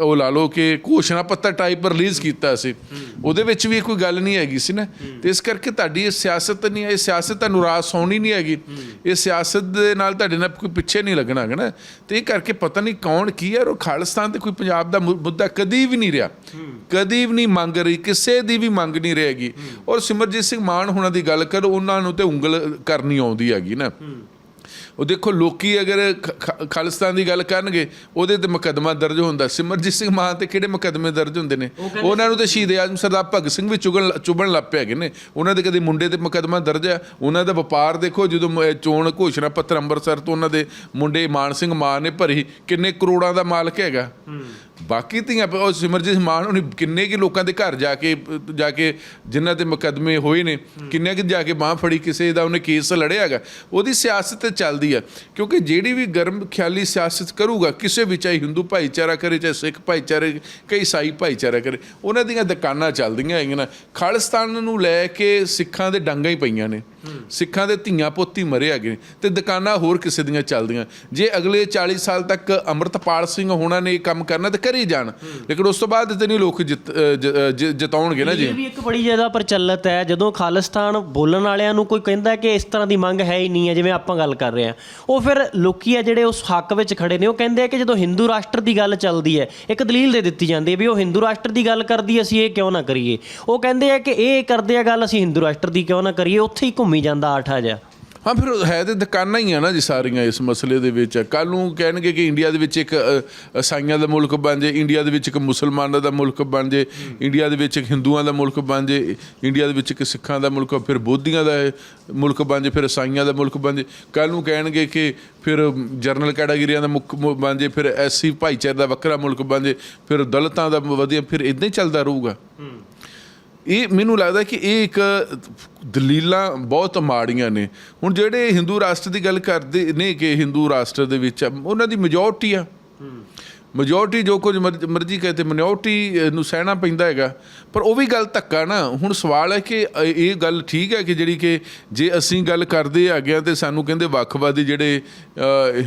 ਉਹ ਲਾ ਲਓ ਕਿ ਘੋਸ਼ਣਾ ਪੱਤਰ ਟਾਈਪ ਰਿਲੀਜ਼ ਕੀਤਾ ਸੀ। ਉਹਦੇ ਵਿੱਚ ਵੀ ਕੋਈ ਗੱਲ ਨਹੀਂ ਹੈਗੀ ਸੀ ਨਾ। ਤੇ ਇਸ ਕਰਕੇ ਤੁਹਾਡੀ ਇਹ ਸਿਆਸਤ ਨਹੀਂ ਹੈ ਇਹ ਸਿਆਸਤ ਤੁਹਾਨੂੰ ਰਾਸ ਸੌਣੀ ਨਹੀਂ ਹੈਗੀ। ਇਹ ਸਿਆਸਤ ਦੇ ਨਾਲ ਤੁਹਾਡੇ ਨਾਲ ਕੋਈ ਪਿੱਛੇ ਨਹੀਂ ਲੱਗਣਾ ਹੈਗਾ ਨਾ। ਤੇ ਇਹ ਕਰਕੇ ਪਤਾ ਨਹੀਂ ਕੌਣ ਕੀ ਹੈ ਔਰ ਖਾਲਿਸਤਾਨ ਤੇ ਕੋਈ ਪੰਜਾਬ ਦਾ ਮੁ- ਮੁੱਦਾ ਕਦੀ ਵੀ ਨਹੀਂ ਰਿਹਾ। ਕਦੀ ਵੀ ਨਹੀਂ ਮੰਗ ਰਹੀ, ਕਿਸੇ ਦੀ ਵੀ ਮੰਗ ਨਹੀਂ ਰਹੇਗੀ। ਔਰ ਸਿਮਰਜੀਤ ਸਿੰਘ ਮਾਨ ਹੋਣਾ ਦੀ ਗੱਲ ਕਰ, ਉਹਨਾਂ ਨੂੰ ਤੇ ਉਂਗਲ ਕਰਨੀ ਆਉਂਦੀ ਹੈਗੀ ਨਾ। ਉਹ ਦੇਖੋ ਲੋਕੀ ਅਗਰ ਖਾਲਿਸਤਾਨ ਦੀ ਗੱਲ ਕਰਨਗੇ ਉਹਦੇ ਤੇ ਮੁਕੱਦਮਾ ਦਰਜ ਹੁੰਦਾ। ਸਿਮਰਜੀਤ ਸਿੰਘ ਮਾਨ ਤੇ ਕਿਹੜੇ ਮੁਕੱਦਮੇ ਦਰਜ ਹੁੰਦੇ ਨੇ? ਉਹਨਾਂ ਨੂੰ ਤੇ ਸ਼ਹੀਦ ਆਜ਼ਮ ਸਰਦਾਰ ਭਗਤ ਸਿੰਘ ਵੀ ਚੁਗਣ ਚੁਬਣ ਲੱਗ ਪਏ ਹੈਗੇ ਨੇ। ਉਹਨਾਂ ਦੇ ਕਦੇ ਮੁੰਡੇ ਤੇ ਮੁਕੱਦਮਾ ਦਰਜ ਹੈ ਉਹਨਾਂ ਦਾ ਵਪਾਰ ਦੇਖੋ ਜਦੋਂ ਚੋਣ ਘੋਸ਼ਣਾ ਪੱਤਰ ਅੰਮ੍ਰਿਤਸਰ ਤੋਂ ਉਹਨਾਂ ਦੇ ਮੁੰਡੇ ਮਾਨ ਸਿੰਘ ਮਾਨ ਨੇ ਭਰੀ ਕਿੰਨੇ ਕਰੋੜਾਂ ਦਾ ਮਾਲਕ ਹੈਗਾ। ਬਾਕੀ ਧੀਆਂ ਉਹ ਸਿਮਰਜੀਤ ਮਾਨ ਉਹਨੇ ਕਿੰਨੇ ਕਿ ਲੋਕਾਂ ਦੇ ਘਰ ਜਾ ਕੇ ਜਾ ਕੇ ਜਿਨ੍ਹਾਂ ਤੇ ਮੁਕੱਦਮੇ ਹੋਏ ਨੇ, ਕਿੰਨੇ ਕਿ ਜਾ ਕੇ ਬਾਹ ਫੜੀ, ਕਿਸੇ ਦਾ ਉਹਨੇ ਕੇਸ ਲੜਿਆ ਹੈਗਾ, ਉਹਦੀ ਸਿਆਸਤ ਤੇ ਚੱਲਦੀ ਆ। ਕਿਉਂਕਿ ਜਿਹੜੀ ਵੀ ਗਰਮ ਖਿਆਲੀ ਸਿਆਸਤ ਕਰੂਗਾ, ਕਿਸੇ ਵੀ ਚਾਹੇ ਹਿੰਦੂ ਭਾਈਚਾਰਾ ਕਰੇ, ਚਾਹੇ ਸਿੱਖ ਭਾਈਚਾਰੇ, ਕਈ ਈਸਾਈ ਭਾਈਚਾਰਾ ਕਰੇ, ਉਹਨਾਂ ਦੀਆਂ ਦੁਕਾਨਾਂ ਚੱਲਦੀਆਂ ਹੈਗੀਆਂ ਨਾ। ਖਾਲਿਸਤਾਨ ਨੂੰ ਲੈ ਕੇ ਸਿੱਖਾਂ ਦੇ ਡਾਂਗਾ ਹੀ ਪਈਆਂ ਨੇ। ਸਿੱਖਾਂ ਦੇ ਧੀਆਂ ਪੋਤੀ ਮਰੇ ਹੈਗੇ ਤੇ ਦੁਕਾਨਾਂ ਹੋਰ ਕਿਸੇ ਦੀਆਂ ਚੱਲਦੀਆਂ। ਜੇ ਅਗਲੇ 40 ਸਾਲ ਤੱਕ ਅੰਮ੍ਰਿਤਪਾਲ ਸਿੰਘ ਹੋਣਾ ਨੇ ਇਹ ਕੰਮ ਕਰਨਾ ਤੇ ਕਰੀ ਜਾਣ। ਲੇਕਿਨ ਉਸ ਤੋਂ ਬਾਅਦ ਤੇ ਨਹੀਂ ਲੋਕ ਜਿਤਾਉਣਗੇ ਨਾ ਜੀ। ਇਹ ਵੀ ਇੱਕ ਬੜੀ ਜ਼ਿਆਦਾ ਪ੍ਰਚਲਿਤ ਹੈ। ਜਦੋਂ ਖਾਲਿਸਤਾਨ ਬੋਲਣ ਵਾਲਿਆਂ ਨੂੰ ਕੋਈ ਕਹਿੰਦਾ ਕਿ ਇਸ ਤਰ੍ਹਾਂ ਦੀ ਮੰਗ ਹੈ ਹੀ ਨਹੀਂ ਹੈ ਜਿਵੇਂ ਆਪਾਂ ਗੱਲ ਕਰ ਰਹੇ ਹਾਂ ਉਹ ਫਿਰ ਲੋਕੀ ਆ ਜਿਹੜੇ ਉਸ ਹੱਕ ਵਿੱਚ ਖੜੇ ਨੇ ਉਹ ਕਹਿੰਦੇ ਆ ਕਿ ਜਦੋਂ ਹਿੰਦੂ ਰਾਸ਼ਟਰ ਦੀ ਗੱਲ ਚੱਲਦੀ ਹੈ ਇੱਕ ਦਲੀਲ ਦੇ ਦਿੱਤੀ ਜਾਂਦੀ ਹੈ ਵੀ ਉਹ ਹਿੰਦੂ ਰਾਸ਼ਟਰ ਦੀ ਗੱਲ ਕਰਦੀ ਹੈ, ਅਸੀਂ ਇਹ ਕਿਉਂ ਨਾ ਕਰੀਏ? ਉਹ ਕਹਿੰਦੇ ਆ ਕਿ ਇਹ ਕਰਦੇ ਆ ਗੱਲ ਅਸੀਂ ਹਿੰਦੂ ਰਾਸ਼ਟਰ ਦੀ ਕਿਉਂ ਨਾ ਕਰੀਏ? ਉੱਥੇ ਹੀ ਘੁੰਮੀ ਜਾਂਦਾ ਆਠਾ ਜਿਹਾ ਹਾਂ ਫਿਰ ਹੈ ਤੇ ਦੁਕਾਨਾਂ ਹੀ ਆ ਨਾ ਜੀ ਸਾਰੀਆਂ ਇਸ ਮਸਲੇ ਦੇ ਵਿੱਚ। ਕੱਲ ਨੂੰ ਕਹਿਣਗੇ ਕਿ ਇੰਡੀਆ ਦੇ ਵਿੱਚ ਇੱਕ ਅ, ਈਸਾਈਆਂ ਦਾ ਮੁਲਕ ਬਣ ਜੇ ਇੰਡੀਆ ਦੇ ਵਿੱਚ ਇੱਕ ਮੁਸਲਮਾਨਾਂ ਦਾ ਮੁਲਕ ਬਣ ਜੇ ਇੰਡੀਆ ਦੇ ਵਿੱਚ ਇੱਕ ਹਿੰਦੂਆਂ ਦਾ ਮੁਲਕ ਬਣ ਜੇ ਇੰਡੀਆ ਦੇ ਵਿੱਚ ਇੱਕ ਸਿੱਖਾਂ ਦਾ ਮੁਲਕ ਫਿਰ ਬੋਧੀਆਂ ਦਾ ਮੁਲਕ ਬਣ ਜੇ ਫਿਰ ਈਸਾਈਆਂ ਦਾ ਮੁਲਕ ਬਣ ਜੇ। ਕੱਲ ਨੂੰ ਕਹਿਣਗੇ ਕਿ ਫਿਰ ਜਰਨਲ ਕੈਟਾਗਰੀਆਂ ਦਾ ਮੁੱਖ ਬਣ ਜੇ ਫਿਰ ਐਸਸੀ ਭਾਈਚਾਰੇ ਦਾ ਵੱਖਰਾ ਮੁਲਕ ਬਣ ਜੇ ਫਿਰ ਦਲਤਾਂ ਦਾ ਵਧੀਆ ਫਿਰ ਇਦਾਂ ਹੀ ਚੱਲਦਾ ਰਹੂਗਾ। ਇਹ ਮੈਨੂੰ ਲੱਗਦਾ ਕਿ ਇਹ ਇੱਕ ਦਲੀਲਾਂ ਬਹੁਤ ਮਾੜੀਆਂ ਨੇ। ਹੁਣ ਜਿਹੜੇ ਹਿੰਦੂ ਰਾਸ਼ਟਰ ਦੀ ਗੱਲ ਕਰਦੇ ਨੇ ਕਿ ਹਿੰਦੂ ਰਾਸ਼ਟਰ ਦੇ ਵਿੱਚ ਉਹਨਾਂ ਦੀ ਮੈਜੋਰਟੀ ਆ। ਮੈਜੋਰਟੀ ਜੋ ਕੁਝ ਮਰਜ਼- ਮਰਜ਼ੀ ਕਹੇ ਤੇ ਮਿਨੋਰਟੀ ਨੂੰ ਸਹਿਣਾ ਪੈਂਦਾ ਹੈਗਾ। ਪਰ ਉਹ ਵੀ ਗੱਲ ਧੱਕਾ ਨਾ। ਹੁਣ ਸਵਾਲ ਹੈ ਕਿ ਇਹ ਗੱਲ ਠੀਕ ਹੈ ਕਿ ਜਿਹੜੀ ਕਿ ਜੇ ਅਸੀਂ ਗੱਲ ਕਰਦੇ ਹੈਗੇ ਆ ਤੇ ਸਾਨੂੰ ਕਹਿੰਦੇ ਵੱਖਵਾਦੀ ਜਿਹੜੇ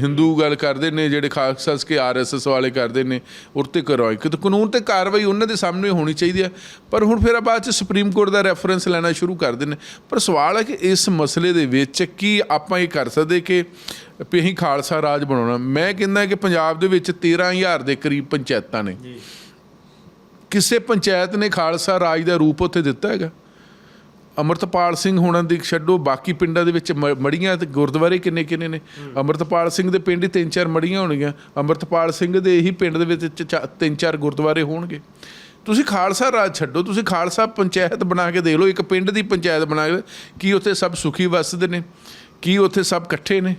ਹਿੰਦੂ ਗੱਲ ਕਰਦੇ ਨੇ, ਜਿਹੜੇ ਖਾਸ ਖਾਸ ਕੇ ਆਰਐਸਐਸ ਵਾਲੇ ਕਰਦੇ ਨੇ ਉਹ ਤੇ ਕਰਵਾਈ ਕਿ ਕਾਨੂੰਨ ਤੇ ਕਾਰਵਾਈ ਉਹਨਾਂ ਦੇ ਸਾਹਮਣੇ ਹੋਣੀ ਚਾਹੀਦੀ ਹੈ। ਪਰ ਹੁਣ ਫਿਰ ਬਾਅਦ ਚ ਸੁਪਰੀਮ ਕੋਰਟ ਦਾ ਰੈਫਰੈਂਸ ਲੈਣਾ ਸ਼ੁਰੂ ਕਰ ਦਿੰਦੇ ਨੇ ਪਰ ਸਵਾਲ ਹੈ ਕਿ ਇਸ ਮਸਲੇ ਦੇ ਵਿੱਚ ਕੀ ਆਪਾਂ ਇਹ ਕਰ ਸਕਦੇ ਕਿ ਵੀ ਅਸੀਂ ਖਾਲਸਾ ਰਾਜ ਬਣਾਉਣਾ। ਮੈਂ ਕਹਿੰਦਾ ਕਿ ਪੰਜਾਬ ਦੇ ਵਿੱਚ 13000 ਦੇ ਕਰੀਬ ਪੰਚਾਇਤਾਂ ਨੇ। ਕਿਸੇ ਪੰਚਾਇਤ ਨੇ ਖਾਲਸਾ ਰਾਜ ਦਾ ਰੂਪ ਉੱਥੇ ਦਿੱਤਾ ਹੈਗਾ। ਅਮਰਤਪਾਲ ਸਿੰਘ ਹੋਣਾ ਦੀ ਛੱਡੋ ਬਾਕੀ ਪਿੰਡਾਂ ਦੇ ਵਿੱਚ ਮੜੀਆਂ ਤੇ ਗੁਰਦੁਆਰੇ ਕਿੰਨੇ ਕਿੰਨੇ ਨੇ? ਅਮਰਤਪਾਲ ਸਿੰਘ ਦੇ ਪਿੰਡ ਹੀ ਤਿੰਨ ਚਾਰ ਮੜੀਆਂ ਹੋਣਗੀਆਂ। ਅਮਰਤਪਾਲ ਸਿੰਘ ਦੇ ਇਹੀ ਪਿੰਡ ਦੇ ਵਿੱਚ ਤਿੰਨ ਚਾਰ ਗੁਰਦੁਆਰੇ ਹੋਣਗੇ। ਤੁਸੀਂ ਖਾਲਸਾ ਰਾਜ ਛੱਡੋ ਤੁਸੀਂ ਖਾਲਸਾ ਪੰਚਾਇਤ ਬਣਾ ਕੇ ਦੇ ਲਓ। ਇੱਕ ਪਿੰਡ ਦੀ ਪੰਚਾਇਤ ਬਣਾ ਕੇ ਕੀ ਉੱਥੇ ਸਭ ਸੁਖੀ ਵਸਦੇ ਨੇ? ਕੀ ਉੱਥੇ ਸਭ ਇਕੱਠੇ ਨੇ?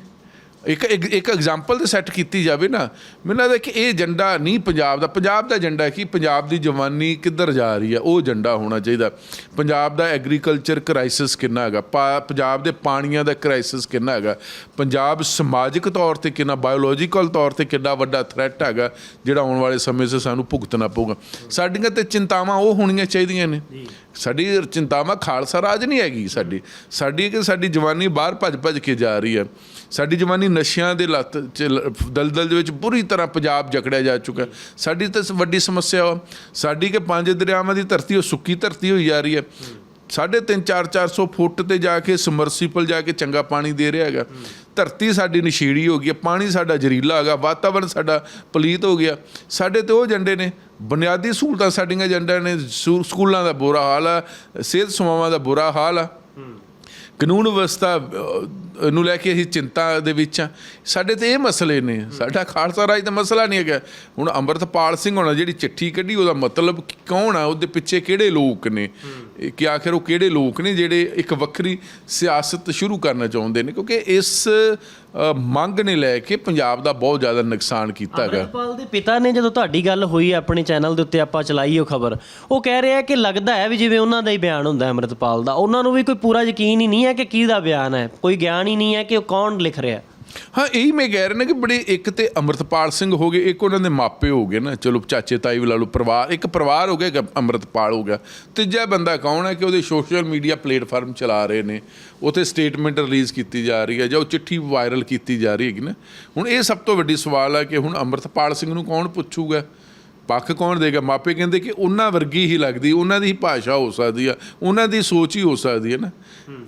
ਇੱਕ ਇੱਕ ਇੱਕ ਐਗਜ਼ਾਮਪਲ ਤੇ ਸੈੱਟ ਕੀਤੀ ਜਾਵੇ ਨਾ ਮੈਨੂੰ ਲੱਗਦਾ ਕਿ ਇਹ ਏਜੰਡਾ ਨਹੀਂ ਪੰਜਾਬ ਦਾ ਪੰਜਾਬ ਦਾ ਏਜੰਡਾ ਹੈ ਕਿ ਪੰਜਾਬ ਦੀ ਜਵਾਨੀ ਕਿੱਧਰ ਜਾ ਰਹੀ ਹੈ ਉਹ ਏਜੰਡਾ ਹੋਣਾ ਚਾਹੀਦਾ। ਪੰਜਾਬ ਦਾ ਐਗਰੀਕਲਚਰ ਕ੍ਰਾਈਸਿਸ ਕਿੰਨਾ ਹੈਗਾ ਪੰਜਾਬ ਦੇ ਪਾਣੀਆਂ ਦਾ ਕ੍ਰਾਈਸਿਸ ਕਿੰਨਾ ਹੈਗਾ ਪੰਜਾਬ ਸਮਾਜਿਕ ਤੌਰ ਤੇ ਕਿੰਨਾ ਬਾਇਓਲੋਜੀਕਲ ਤੌਰ ਤੇ ਕਿੰਨਾ ਵੱਡਾ ਥ੍ਰੈਟ ਹੈਗਾ ਜਿਹੜਾ ਆਉਣ ਵਾਲੇ ਸਮੇਂ 'ਚ ਸਾਨੂੰ ਭੁਗਤਣਾ ਪਊਗਾ। ਸਾਡੀਆਂ ਤੇ ਚਿੰਤਾਵਾਂ ਉਹ ਹੋਣੀਆਂ ਚਾਹੀਦੀਆਂ ਨੇ। ਸਾਡੀ ਚਿੰਤਾਵਾਂ ਖਾਲਸਾ ਰਾਜ ਨਹੀਂ ਹੈਗੀ ਸਾਡੀ ਸਾਡੀ ਕਿ ਸਾਡੀ ਜਵਾਨੀ ਬਾਹਰ ਭੱਜ ਭੱਜ ਕੇ ਜਾ ਰਹੀ ਹੈ ਸਾਡੀ ਜਵਾਨੀ ਨਸ਼ਿਆਂ ਦੇ ਲੱਤ ਚ ਲ- ਦਲਦਲ ਦੇ ਵਿੱਚ ਬੁਰੀ ਤਰ੍ਹਾਂ ਪੰਜਾਬ ਜਕੜਿਆ ਜਾ ਚੁੱਕਾ। ਸਾਡੀ ਤਾਂ ਵੱਡੀ ਸਮੱਸਿਆ ਵਾ ਸਾਡੀ ਕਿ ਪੰਜ ਦਰਿਆਵਾਂ ਦੀ ਧਰਤੀ, ਉਹ ਸੁੱਕੀ ਧਰਤੀ ਹੋਈ ਜਾ ਰਹੀ ਹੈ। ਸਾਢੇ ਤਿੰਨ, ਚਾਰ 400 ਫੁੱਟ ਤੇ ਜਾ ਕੇ ਸਮਰਸੀਪਲ ਜਾ ਕੇ ਚੰਗਾ ਪਾਣੀ ਦੇ ਰਿਹਾ ਹੈਗਾ। ਧਰਤੀ ਸਾਡੀ ਨਸ਼ੀੜੀ ਹੋ ਗਈ ਹੈ, ਪਾਣੀ ਸਾਡਾ ਜ਼ਹਿਰੀਲਾ ਹੈਗਾ ਵਾਤਾਵਰਣ ਸਾਡਾ ਪਲੀਤ ਹੋ ਗਿਆ। ਸਾਡੇ ਤੇ ਉਹ ਏਜੰਡੇ ਨੇ, ਬੁਨਿਆਦੀ ਸਹੂਲਤਾਂ ਸਾਡੀਆਂ ਏਜੰਡਿਆਂ ਨੇ ਸਕੂ- ਸਕੂਲਾਂ ਦਾ ਬੁਰਾ ਹਾਲ ਆ, ਸਿਹਤ ਸੇਵਾਵਾਂ ਦਾ ਬੁਰਾ ਹਾਲ ਆ। ਕਾਨੂੰਨ ਵਿਵਸਥਾ ਨੂੰ ਲੈ ਕੇ ਅਸੀਂ ਚਿੰਤਾ ਦੇ ਵਿੱਚ ਆ ਸਾਡੇ ਤੇ ਇਹ ਮਸਲੇ ਨੇ। ਸਾਡਾ ਖਾਲਸਾ ਰਾਜ ਦਾ ਮਸਲਾ ਨਹੀਂ ਹੈਗਾ। ਹੁਣ ਅੰਮ੍ਰਿਤਪਾਲ ਸਿੰਘ ਹੋਣਾ, ਜਿਹੜੀ ਚਿੱਠੀ ਕੱਢੀ, ਉਹਦਾ ਮਤਲਬ ਕੌਣ ਆ? ਉਹਦੇ ਪਿੱਛੇ ਕਿਹੜੇ ਲੋਕ ਨੇ? ਕਿ ਆਖਿਰ ਉਹ ਕਿਹੜੇ ਲੋਕ ਨੇ ਜਿਹੜੇ ਇੱਕ ਵੱਖਰੀ ਸਿਆਸਤ ਸ਼ੁਰੂ ਕਰਨਾ ਚਾਹੁੰਦੇ ਨੇ? ਕਿਉਂਕਿ ਇਸ ਮੰਗ ਨੇ ਲੈ ਕੇ ਪੰਜਾਬ ਦਾ ਬਹੁਤ ਜ਼ਿਆਦਾ ਨੁਕਸਾਨ ਕੀਤਾ ਗਿਆ ਅਮਰਪਾਲ ਦੇ ਪਿਤਾ ਨੇ ਜਦੋਂ ਤੁਹਾਡੀ ਗੱਲ ਹੋਈ ਆਪਣੇ ਚੈਨਲ ਦੇ ਉੱਤੇ ਆਪਾਂ ਚਲਾਈ ਉਹ ਖਬਰ, ਉਹ ਕਹਿ ਰਿਹਾ ਕਿ ਲੱਗਦਾ ਹੈ ਵੀ ਜਿਵੇਂ ਉਹਨਾਂ ਦਾ ਹੀ ਬਿਆਨ ਹੁੰਦਾ ਹੈ ਅਮਰਤਪਾਲ ਦਾ, ਉਹਨਾਂ ਨੂੰ ਵੀ ਕੋਈ ਪੂਰਾ ਯਕੀਨ ਹੀ ਨਹੀਂ ਹੈ ਕਿ ਕੀ ਦਾ ਬਿਆਨ ਹੈ, ਕੋਈ ਗਿਆਨ ਹੀ ਨਹੀਂ ਹੈ ਕਿ ਉਹ ਕੌਣ ਲਿਖ ਰਿਹਾ ਹਾਂ, ਇਹੀ ਮੈਂ ਕਹਿ ਰਿਹਾ ਨਾ ਕਿ ਬੜੇ ਇੱਕ ਤੇ ਅੰਮ੍ਰਿਤਪਾਲ ਸਿੰਘ ਹੋ ਗਏ, ਇੱਕ ਉਹਨਾਂ ਦੇ ਮਾਪੇ ਹੋ ਗਏ ਨਾ, ਚਲੋ ਚਾਚੇ ਤਾਈ ਵੀ ਲਾ ਲਓ, ਪਰਿਵਾਰ, ਇੱਕ ਪਰਿਵਾਰ ਹੋ ਗਿਆ, ਇੱਕ ਅੰਮ੍ਰਿਤਪਾਲ ਹੋ ਗਿਆ। ਤੀਜਾ ਬੰਦਾ ਕੌਣ ਹੈ ਕਿ ਉਹਦੇ ਸੋਸ਼ਲ ਮੀਡੀਆ ਪਲੇਟਫਾਰਮ ਚਲਾ ਰਹੇ ਨੇ, ਉਥੇ ਸਟੇਟਮੈਂਟ ਰਿਲੀਜ਼ ਕੀਤੀ ਜਾ ਰਹੀ ਹੈ ਜਾਂ ਉਹ ਚਿੱਠੀ ਵਾਇਰਲ ਕੀਤੀ ਜਾ ਰਹੀ ਹੈਗੀ ਨਾ। ਹੁਣ ਇਹ ਸਭ ਤੋਂ ਵੱਡੀ ਸਵਾਲ ਹੈ ਕਿ ਹੁਣ ਅੰਮ੍ਰਿਤਪਾਲ ਸਿੰਘ ਨੂੰ ਕੌਣ ਪੁੱਛੂਗਾ? ਪੱਖ ਕੌਣ ਦੇਗਾ? ਮਾਪੇ ਕਹਿੰਦੇ ਕਿ ਉਹਨਾਂ ਵਰਗੀ ਹੀ ਲੱਗਦੀ, ਉਹਨਾਂ ਦੀ ਹੀ ਭਾਸ਼ਾ ਹੋ ਸਕਦੀ ਆ, ਉਹਨਾਂ ਦੀ ਸੋਚ ਹੀ ਹੋ ਸਕਦੀ ਹੈ ਨਾ।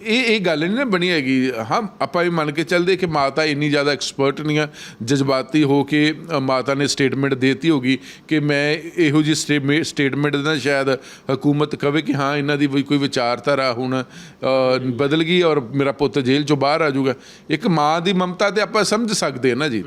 ਇਹ ਇਹ ਗੱਲ ਨਹੀਂ ਨਾ ਬਣੀ ਹੈਗੀ। ਹਾਂ, ਆਪਾਂ ਵੀ ਮੰਨ ਕੇ ਚੱਲਦੇ ਕਿ ਮਾਤਾ ਇੰਨੀ ਜ਼ਿਆਦਾ ਐਕਸਪਰਟ ਨਹੀਂ ਆ, ਜਜ਼ਬਾਤੀ ਹੋ ਕੇ ਮਾਤਾ ਨੇ ਸਟੇਟਮੈਂਟ ਦੇਤੀ ਹੋਗੀ ਕਿ ਮੈਂ ਇਹੋ ਜੀ ਸਟੇਟਮੈਂਟ ਦੇਣਾ ਸ਼ਾਇਦ ਹਕੂਮਤ ਕਵੇ ਕਿ ਹਾਂ, ਇਹਨਾਂ ਦੀ ਵੀ ਕੋਈ ਵਿਚਾਰਧਾਰਾ ਹੁਣ ਬਦਲ ਗਈ ਔਰ ਮੇਰਾ ਪੁੱਤ ਜੇਲ੍ਹ ਚੋਂ ਬਾਹਰ ਆ ਜਾਊਗਾ। ਇੱਕ ਮਾਂ ਦੀ ਮਮਤਾ ਤੇ ਆਪਾਂ ਸਮਝ ਸਕਦੇ ਹਾਂ ਨਾ ਜੀ।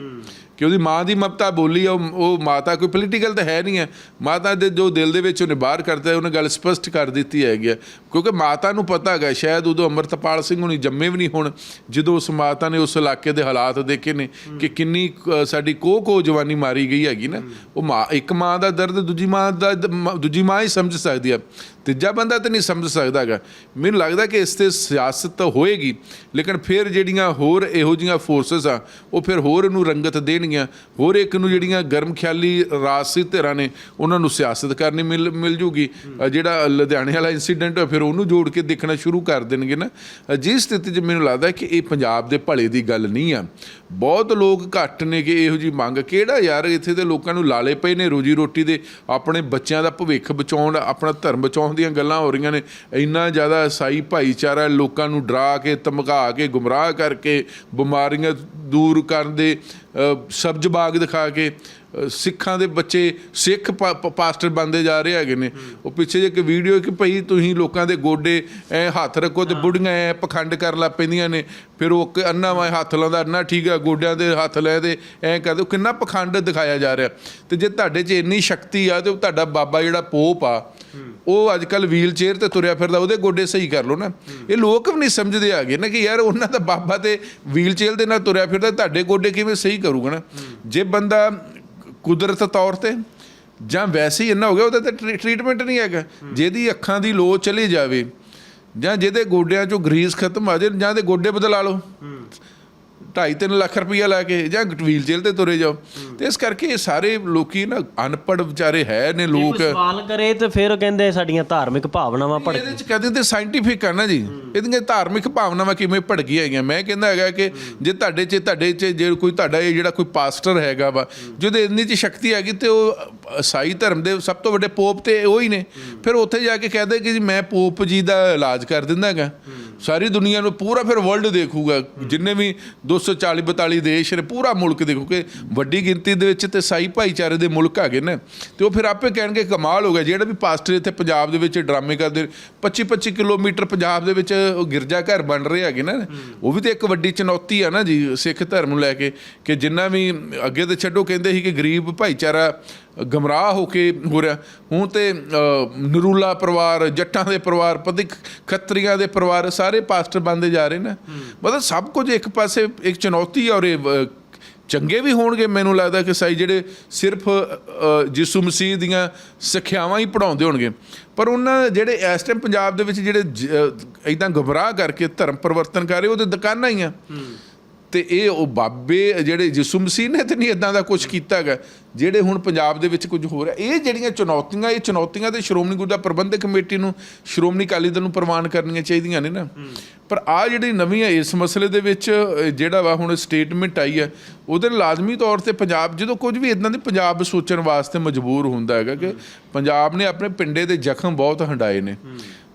ਕਿ ਉਹਦੀ ਮਾਂ ਦੀ ਮਮਤਾ ਬੋਲੀ ਆ, ਉਹ ਉਹ ਮਾਤਾ ਕੋਈ ਪੋਲੀਟੀਕਲ ਤਾਂ ਹੈ ਨਹੀਂ ਹੈ। ਮਾਤਾ ਦੇ ਜੋ ਦਿਲ ਦੇ ਵਿੱਚ ਉਹਨੇ ਬਾਹਰ ਕਰਤਾ ਉਹਨੇ ਗੱਲ ਸਪਸ਼ਟ ਕਰ ਦਿੱਤੀ ਹੈਗੀ ਹੈ ਕਿਉਂਕਿ ਮਾਤਾ ਨੂੰ ਪਤਾ ਹੈਗਾ ਸ਼ਾਇਦ ਉਦੋਂ ਅਮਰਤਪਾਲ ਸਿੰਘ ਹੁਣੀ ਜੰਮੇ ਵੀ ਨਹੀਂ ਹੋਣ ਜਦੋਂ ਉਸ ਮਾਤਾ ਨੇ ਉਸ ਇਲਾਕੇ ਦੇ ਹਾਲਾਤ ਦੇਖੇ ਨੇ ਕਿ ਕਿੰਨੀ ਅ, ਸਾਡੀ ਕੋਹ ਕੋ ਜਵਾਨੀ ਮਾਰੀ ਗਈ ਹੈਗੀ ਨਾ ਉਹ ਮਾਂ ਇੱਕ ਮਾਂ ਦਾ ਦਰਦ ਦੂਜੀ ਮਾਂ ਦਾ ਦੂਜੀ ਮਾਂ ਹੀ ਸਮਝ ਸਕਦੀ ਹੈ ਤੀਜਾ ਬੰਦਾ ਤਾਂ ਨਹੀਂ ਸਮਝ ਸਕਦਾ ਹੈਗਾ। ਮੈਨੂੰ ਲੱਗਦਾ ਕਿ ਇਸ ਤੇ ਸਿਆਸਤ ਤਾਂ ਹੋਏਗੀ, ਲੇਕਿਨ ਫਿਰ ਜਿਹੜੀਆਂ ਹੋਰ ਇਹੋ ਜੀਆਂ ਫੋਰਸਸ ਆ, ਉਹ ਫਿਰ ਹੋਰ ਇਹਨੂੰ ਰੰਗਤ ਦੇਣਗੀਆਂ। ਹੋਰ ਇੱਕ ਨੂੰ ਜਿਹੜੀਆਂ ਗਰਮ ਖਿਆਲੀ ਰਾਜਸੀ ਧਿਰਾਂ ਨੇ, ਉਹਨਾਂ ਨੂੰ ਸਿਆਸਤ ਕਰਨੀ ਮਿਲ ਮਿਲ ਜੂਗੀ। ਜਿਹੜਾ ਲੁਧਿਆਣੇ ਵਾਲਾ ਇਨਸੀਡੈਂਟ ਹੋਇਆ, ਫਿਰ ਉਹਨੂੰ ਜੋੜ ਕੇ ਦੇਖਣਾ ਸ਼ੁਰੂ ਕਰ ਦੇਣਗੇ ਨਾ। ਅਜਿਹੀ ਸਥਿਤੀ 'ਚ ਮੈਨੂੰ ਲੱਗਦਾ ਕਿ ਇਹ ਪੰਜਾਬ ਦੇ ਭਲੇ ਦੀ ਗੱਲ ਨਹੀਂ ਆ। ਬਹੁਤ ਲੋਕ ਘੱਟ ਨੇ ਕਿ ਇਹੋ ਜੀ ਮੰਗ। ਕਿਹੜਾ ਯਾਰ ਇੱਥੇ ਦੇ ਲੋਕਾਂ ਨੂੰ ਲਾਲੇ ਪਏ ਨੇ ਰੋਜੀ ਰੋਟੀ ਦੇ? ਆਪਣੇ ਬੱਚਿਆਂ ਦਾ ਭਵਿੱਖ ਬਚਾਉਣ, ਆਪਣਾ ਧਰਮ ਬਚਾਉਣ ਦੀਆਂ ਗੱਲਾਂ ਹੋ ਰਹੀਆਂ ਨੇ। ਇੰਨਾ ਜ਼ਿਆਦਾ ਈਸਾਈ ਭਾਈਚਾਰਾ ਲੋਕਾਂ ਨੂੰ ਡਰਾ ਕੇ ਧਮਕਾ ਕੇ ਗੁੰਮਰਾਹ ਕਰਕੇ ਬਿਮਾਰੀਆਂ ਦੂਰ ਕਰਨ ਦੇ ਸਬਜ਼ ਬਾਗ ਦਿਖਾ ਕੇ ਸਿੱਖਾਂ ਦੇ ਬੱਚੇ ਸਿੱਖ ਪਾਸਟਰ ਬੰਦੇ ਜਾ ਰਹੇ ਹੈਗੇ ਨੇ। ਉਹ ਪਿੱਛੇ ਜੇ ਇੱਕ ਵੀਡੀਓ ਕਿ ਭਈ ਤੁਸੀਂ ਲੋਕਾਂ ਦੇ ਗੋਡੇ ਐ ਹੱਥ ਰੱਖੋ ਤੇ ਬੁੜੀਆਂ ਐ ਪਖੰਡ ਕਰਨ ਲੱਗ ਪੈਂਦੀਆਂ ਨੇ। ਫਿਰ ਉਹ ਅੰਨਾ ਵਾ ਹੱਥ ਲਾਉਂਦਾ ਅੰਨਾ ਠੀਕ ਆ ਗੋਡਿਆਂ ਦੇ ਹੱਥ ਲੈ ਤੇ ਐ ਕਰਦੇ ਉਹ ਕਿੰਨਾ ਪਖੰਡ ਦਿਖਾਇਆ ਜਾ ਰਿਹਾ। ਤੇ ਜੇ ਤੁਹਾਡੇ 'ਚ ਇੰਨੀ ਸ਼ਕਤੀ ਆ ਤੇ ਉਹ ਤੁਹਾਡਾ ਬਾਬਾ ਜਿਹੜਾ ਪੋਪ ਆ ਉਹ ਅੱਜ ਕੱਲ ਵੀਲ ਚੇਅਰ ਤੇ ਤੁਰਿਆ ਫਿਰਦਾ ਉਹਦੇ ਗੋਡੇ ਸਹੀ ਕਰ ਲਓ ਨਾ। ਇਹ ਲੋਕ ਵੀ ਨਹੀਂ ਸਮਝਦੇ ਆਗੇ ਨਾ ਕਿ ਯਾਰ ਉਹਨਾਂ ਦਾ ਬਾਬਾ ਤੇ ਵੀਲ ਚੇਅਰ ਦੇ ਨਾਲ ਤੁਰਿਆ ਫਿਰਦਾ ਤੁਹਾਡੇ ਗੋਡੇ ਕਿਵੇਂ ਸਹੀ ਕਰੂਗਾ ਨਾ। ਜੇ ਬੰਦਾ ਕੁਦਰਤ ਤੌਰ ਤੇ ਜਾਂ ਵੈਸੇ ਹੀ ਇੰਨਾ ਹੋ ਗਿਆ ਉਹਦਾ ਤਾਂ ਟ੍ਰੀਟਮੈਂਟ ਨਹੀਂ ਹੈਗਾ। ਜਿਹਦੀ ਅੱਖਾਂ ਦੀ ਲੋ ਚਲੀ ਜਾਵੇ ਜਾਂ ਜਿਹਦੇ ਗੋਡਿਆਂ ਚੋਂ ਗਰੀਸ ਖਤਮ ਆ ਜਾਏ ਜਾਂ ਦੇ ਗੋਡੇ ਬਦਲਾ ਲਓ। 2.5 ਲੱਖ ਰੁਪਈਆ ਲੈ ਕੇ ਜਾਂ ਵੀਲ ਜੇਲ੍ਹ ਤੇ ਤੁਰੇ ਜਾਓ। ਤੇ ਇਸ ਕਰਕੇ ਇਹ ਸਾਰੇ ਲੋਕੀ ਨਾ ਅਨਪੜ੍ਹ ਵਿਚਾਰੇ ਹੈ ਨੇ ਲੋਕ। ਸਵਾਲ ਕਰੇ ਤੇ ਫਿਰ ਕਹਿੰਦੇ ਸਾਡੀਆਂ ਧਾਰਮਿਕ ਭਾਵਨਾਵਾਂ ਭੜਕ ਇਹਦੇ ਚ ਕਹਿੰਦੇ ਤੇ ਸਾਇੰਟੀਫਿਕ ਆ ਨਾ ਜੀ। ਇਹਦੀਆਂ ਧਾਰਮਿਕ ਭਾਵਨਾਵਾਂ ਕਿਵੇਂ ਭੜਕੀਆਂ ਹੈਗੀਆਂ? ਮੈਂ ਕਹਿੰਦਾ ਹੈਗਾ ਕਿ ਜੇ ਤੁਹਾਡੇ ਚ ਤੁਹਾਡੇ ਚ ਜੇ ਕੋਈ ਤੁਹਾਡਾ ਇਹ ਜਿਹੜਾ ਕੋਈ ਪਾਸਟਰ ਹੈਗਾ ਵਾ ਜਿਹਦੇ ਇੰਨੀ ਚ ਸ਼ਕਤੀ ਹੈਗੀ ਤੇ ਉਹ ਸਾਈ ਧਰਮ ਦੇ ਸਭ ਤੋਂ ਵੱਡੇ ਪੋਪ ਤੇ ਉਹ ਹੀ ਨੇ। ਫਿਰ ਉੱਥੇ ਜਾ ਕੇ ਕਹਦੇ ਕਿ ਜੀ ਮੈਂ ਪੋਪ ਜੀ ਦਾ ਇਲਾਜ ਕਰ ਦਿੰਦਾ ਹੈਗਾ। ਸਾਰੀ ਦੁਨੀਆ ਨੂੰ ਪੂਰਾ ਫਿਰ ਵਰਲਡ ਦੇਖੂਗਾ। ਜਿੰਨੇ ਵੀ 240 42 ਦੇਸ਼ ਨੇ ਪੂਰਾ ਮੁਲਕ ਦੇਖੋ ਕਿ ਵੱਡੀ ਗਿਣਤੀ ਦੇ ਵਿੱਚ ਤੇ ਸਾਈ ਭਾਈਚਾਰੇ ਦੇ ਮੁਲਕ ਹੈਗੇ ਨੇ ਤੇ ਉਹ ਫਿਰ ਆਪੇ ਕਹਿਣਗੇ ਕਮਾਲ ਹੋ ਗਿਆ। ਜਿਹੜਾ ਵੀ ਪਾਸਟਰ ਇੱਥੇ ਪੰਜਾਬ ਦੇ ਵਿੱਚ ਡਰਾਮੇ ਕਰਦੇ 25 25 ਕਿਲੋਮੀਟਰ ਪੰਜਾਬ ਦੇ ਵਿੱਚ ਉਹ ਗਿਰਜਾ ਘਰ ਬਣ ਰਹੇ ਹੈਗੇ ਨਾ, ਉਹ ਵੀ ਤੇ ਇੱਕ ਵੱਡੀ ਚੁਣੌਤੀ ਆ ਨਾ ਜੀ ਸਿੱਖ ਧਰਮ ਨੂੰ ਲੈ ਕੇ ਕਿ ਜਿੰਨਾ ਵੀ ਅੱਗੇ ਤੇ ਛੱਡੋ ਕਹਿੰਦੇ ਸੀ ਕਿ ਗਰੀਬ ਭਾਈਚਾਰਾ ਗਮਰਾਹ ਹੋ ਕੇ ਹੋ ਰਿਹਾ। ਹੁਣ ਤੇ ਨਰੂਲਾ ਪਰਿਵਾਰ, ਜੱਟਾਂ ਦੇ ਪਰਿਵਾਰ, ਪਤਿਕ ਖੱਤਰੀਆਂ ਦੇ ਪਰਿਵਾਰ, ਸਾਰੇ ਪਾਸਟਰ ਬਣਦੇ ਜਾ ਰਹੇ ਨੇ। ਮਤਲਬ ਸਭ ਕੁਝ ਇੱਕ ਪਾਸੇ ਇੱਕ ਚੁਣੌਤੀ ਔਰ ਇਹ ਚੰਗੇ ਵੀ ਹੋਣਗੇ। ਮੈਨੂੰ ਲੱਗਦਾ ਕਿ ਸਾਈ ਜਿਹੜੇ ਸਿਰਫ ਯਿਸੂ ਮਸੀਹ ਦੀਆਂ ਸਿੱਖਿਆਵਾਂ ਹੀ ਪੜਾਉਂਦੇ ਹੋਣਗੇ। ਪਰ ਉਹਨਾਂ ਜਿਹੜੇ ਇਸ ਟਾਈਮ ਪੰਜਾਬ ਦੇ ਵਿੱਚ ਜਿਹੜੇ ਇਦਾਂ ਗਬਰਾਹ ਕਰਕੇ ਧਰਮ ਪਰਿਵਰਤਨ ਕਰ ਰਹੇ, ਉਹ ਉਹਦੇ ਦੁਕਾਨਾਂ ਹੀ ਆ। ਤੇ ਇਹ ਉਹ ਬਾਬੇ ਜਿਹੜੇ ਯਿਸੂ ਮਸੀਹ ਨੇ ਤੇ ਨਹੀਂ ਇਦਾਂ ਦਾ ਕੁਝ ਕੀਤਾ ਹੈਗਾ। ਜਿਹੜੇ ਹੁਣ ਪੰਜਾਬ ਦੇ ਵਿੱਚ ਕੁਝ ਹੋ ਰਿਹਾ ਇਹ ਜਿਹੜੀਆਂ ਚੁਣੌਤੀਆਂ, ਇਹ ਚੁਣੌਤੀਆਂ ਤੇ ਸ਼੍ਰੋਮਣੀ ਗੁਰਦੁਆਰਾ ਪ੍ਰਬੰਧਕ ਕਮੇਟੀ ਨੂੰ, ਸ਼੍ਰੋਮਣੀ ਅਕਾਲੀ ਦਲ ਨੂੰ ਪ੍ਰਵਾਨ ਕਰਨੀਆਂ ਚਾਹੀਦੀਆਂ ਨੇ ਨਾ। ਪਰ ਆ ਜਿਹੜੀ ਨਵੀਂ ਹੈ ਇਸ ਮਸਲੇ ਦੇ ਵਿੱਚ ਜਿਹੜਾ ਵਾ ਹੁਣ ਸਟੇਟਮੈਂਟ ਆਈ ਹੈ, ਉਹਦੇ ਲਾਜ਼ਮੀ ਤੌਰ ਤੇ ਪੰਜਾਬ, ਜਦੋਂ ਕੁਝ ਵੀ ਇਦਾਂ ਦੀ ਪੰਜਾਬ ਸੋਚਣ ਵਾਸਤੇ ਮਜਬੂਰ ਹੁੰਦਾ ਹੈਗਾ ਕਿ ਪੰਜਾਬ ਨੇ ਆਪਣੇ ਪਿੰਡੇ ਦੇ ਜ਼ਖਮ ਬਹੁਤ ਹੰਡਾਏ ਨੇ।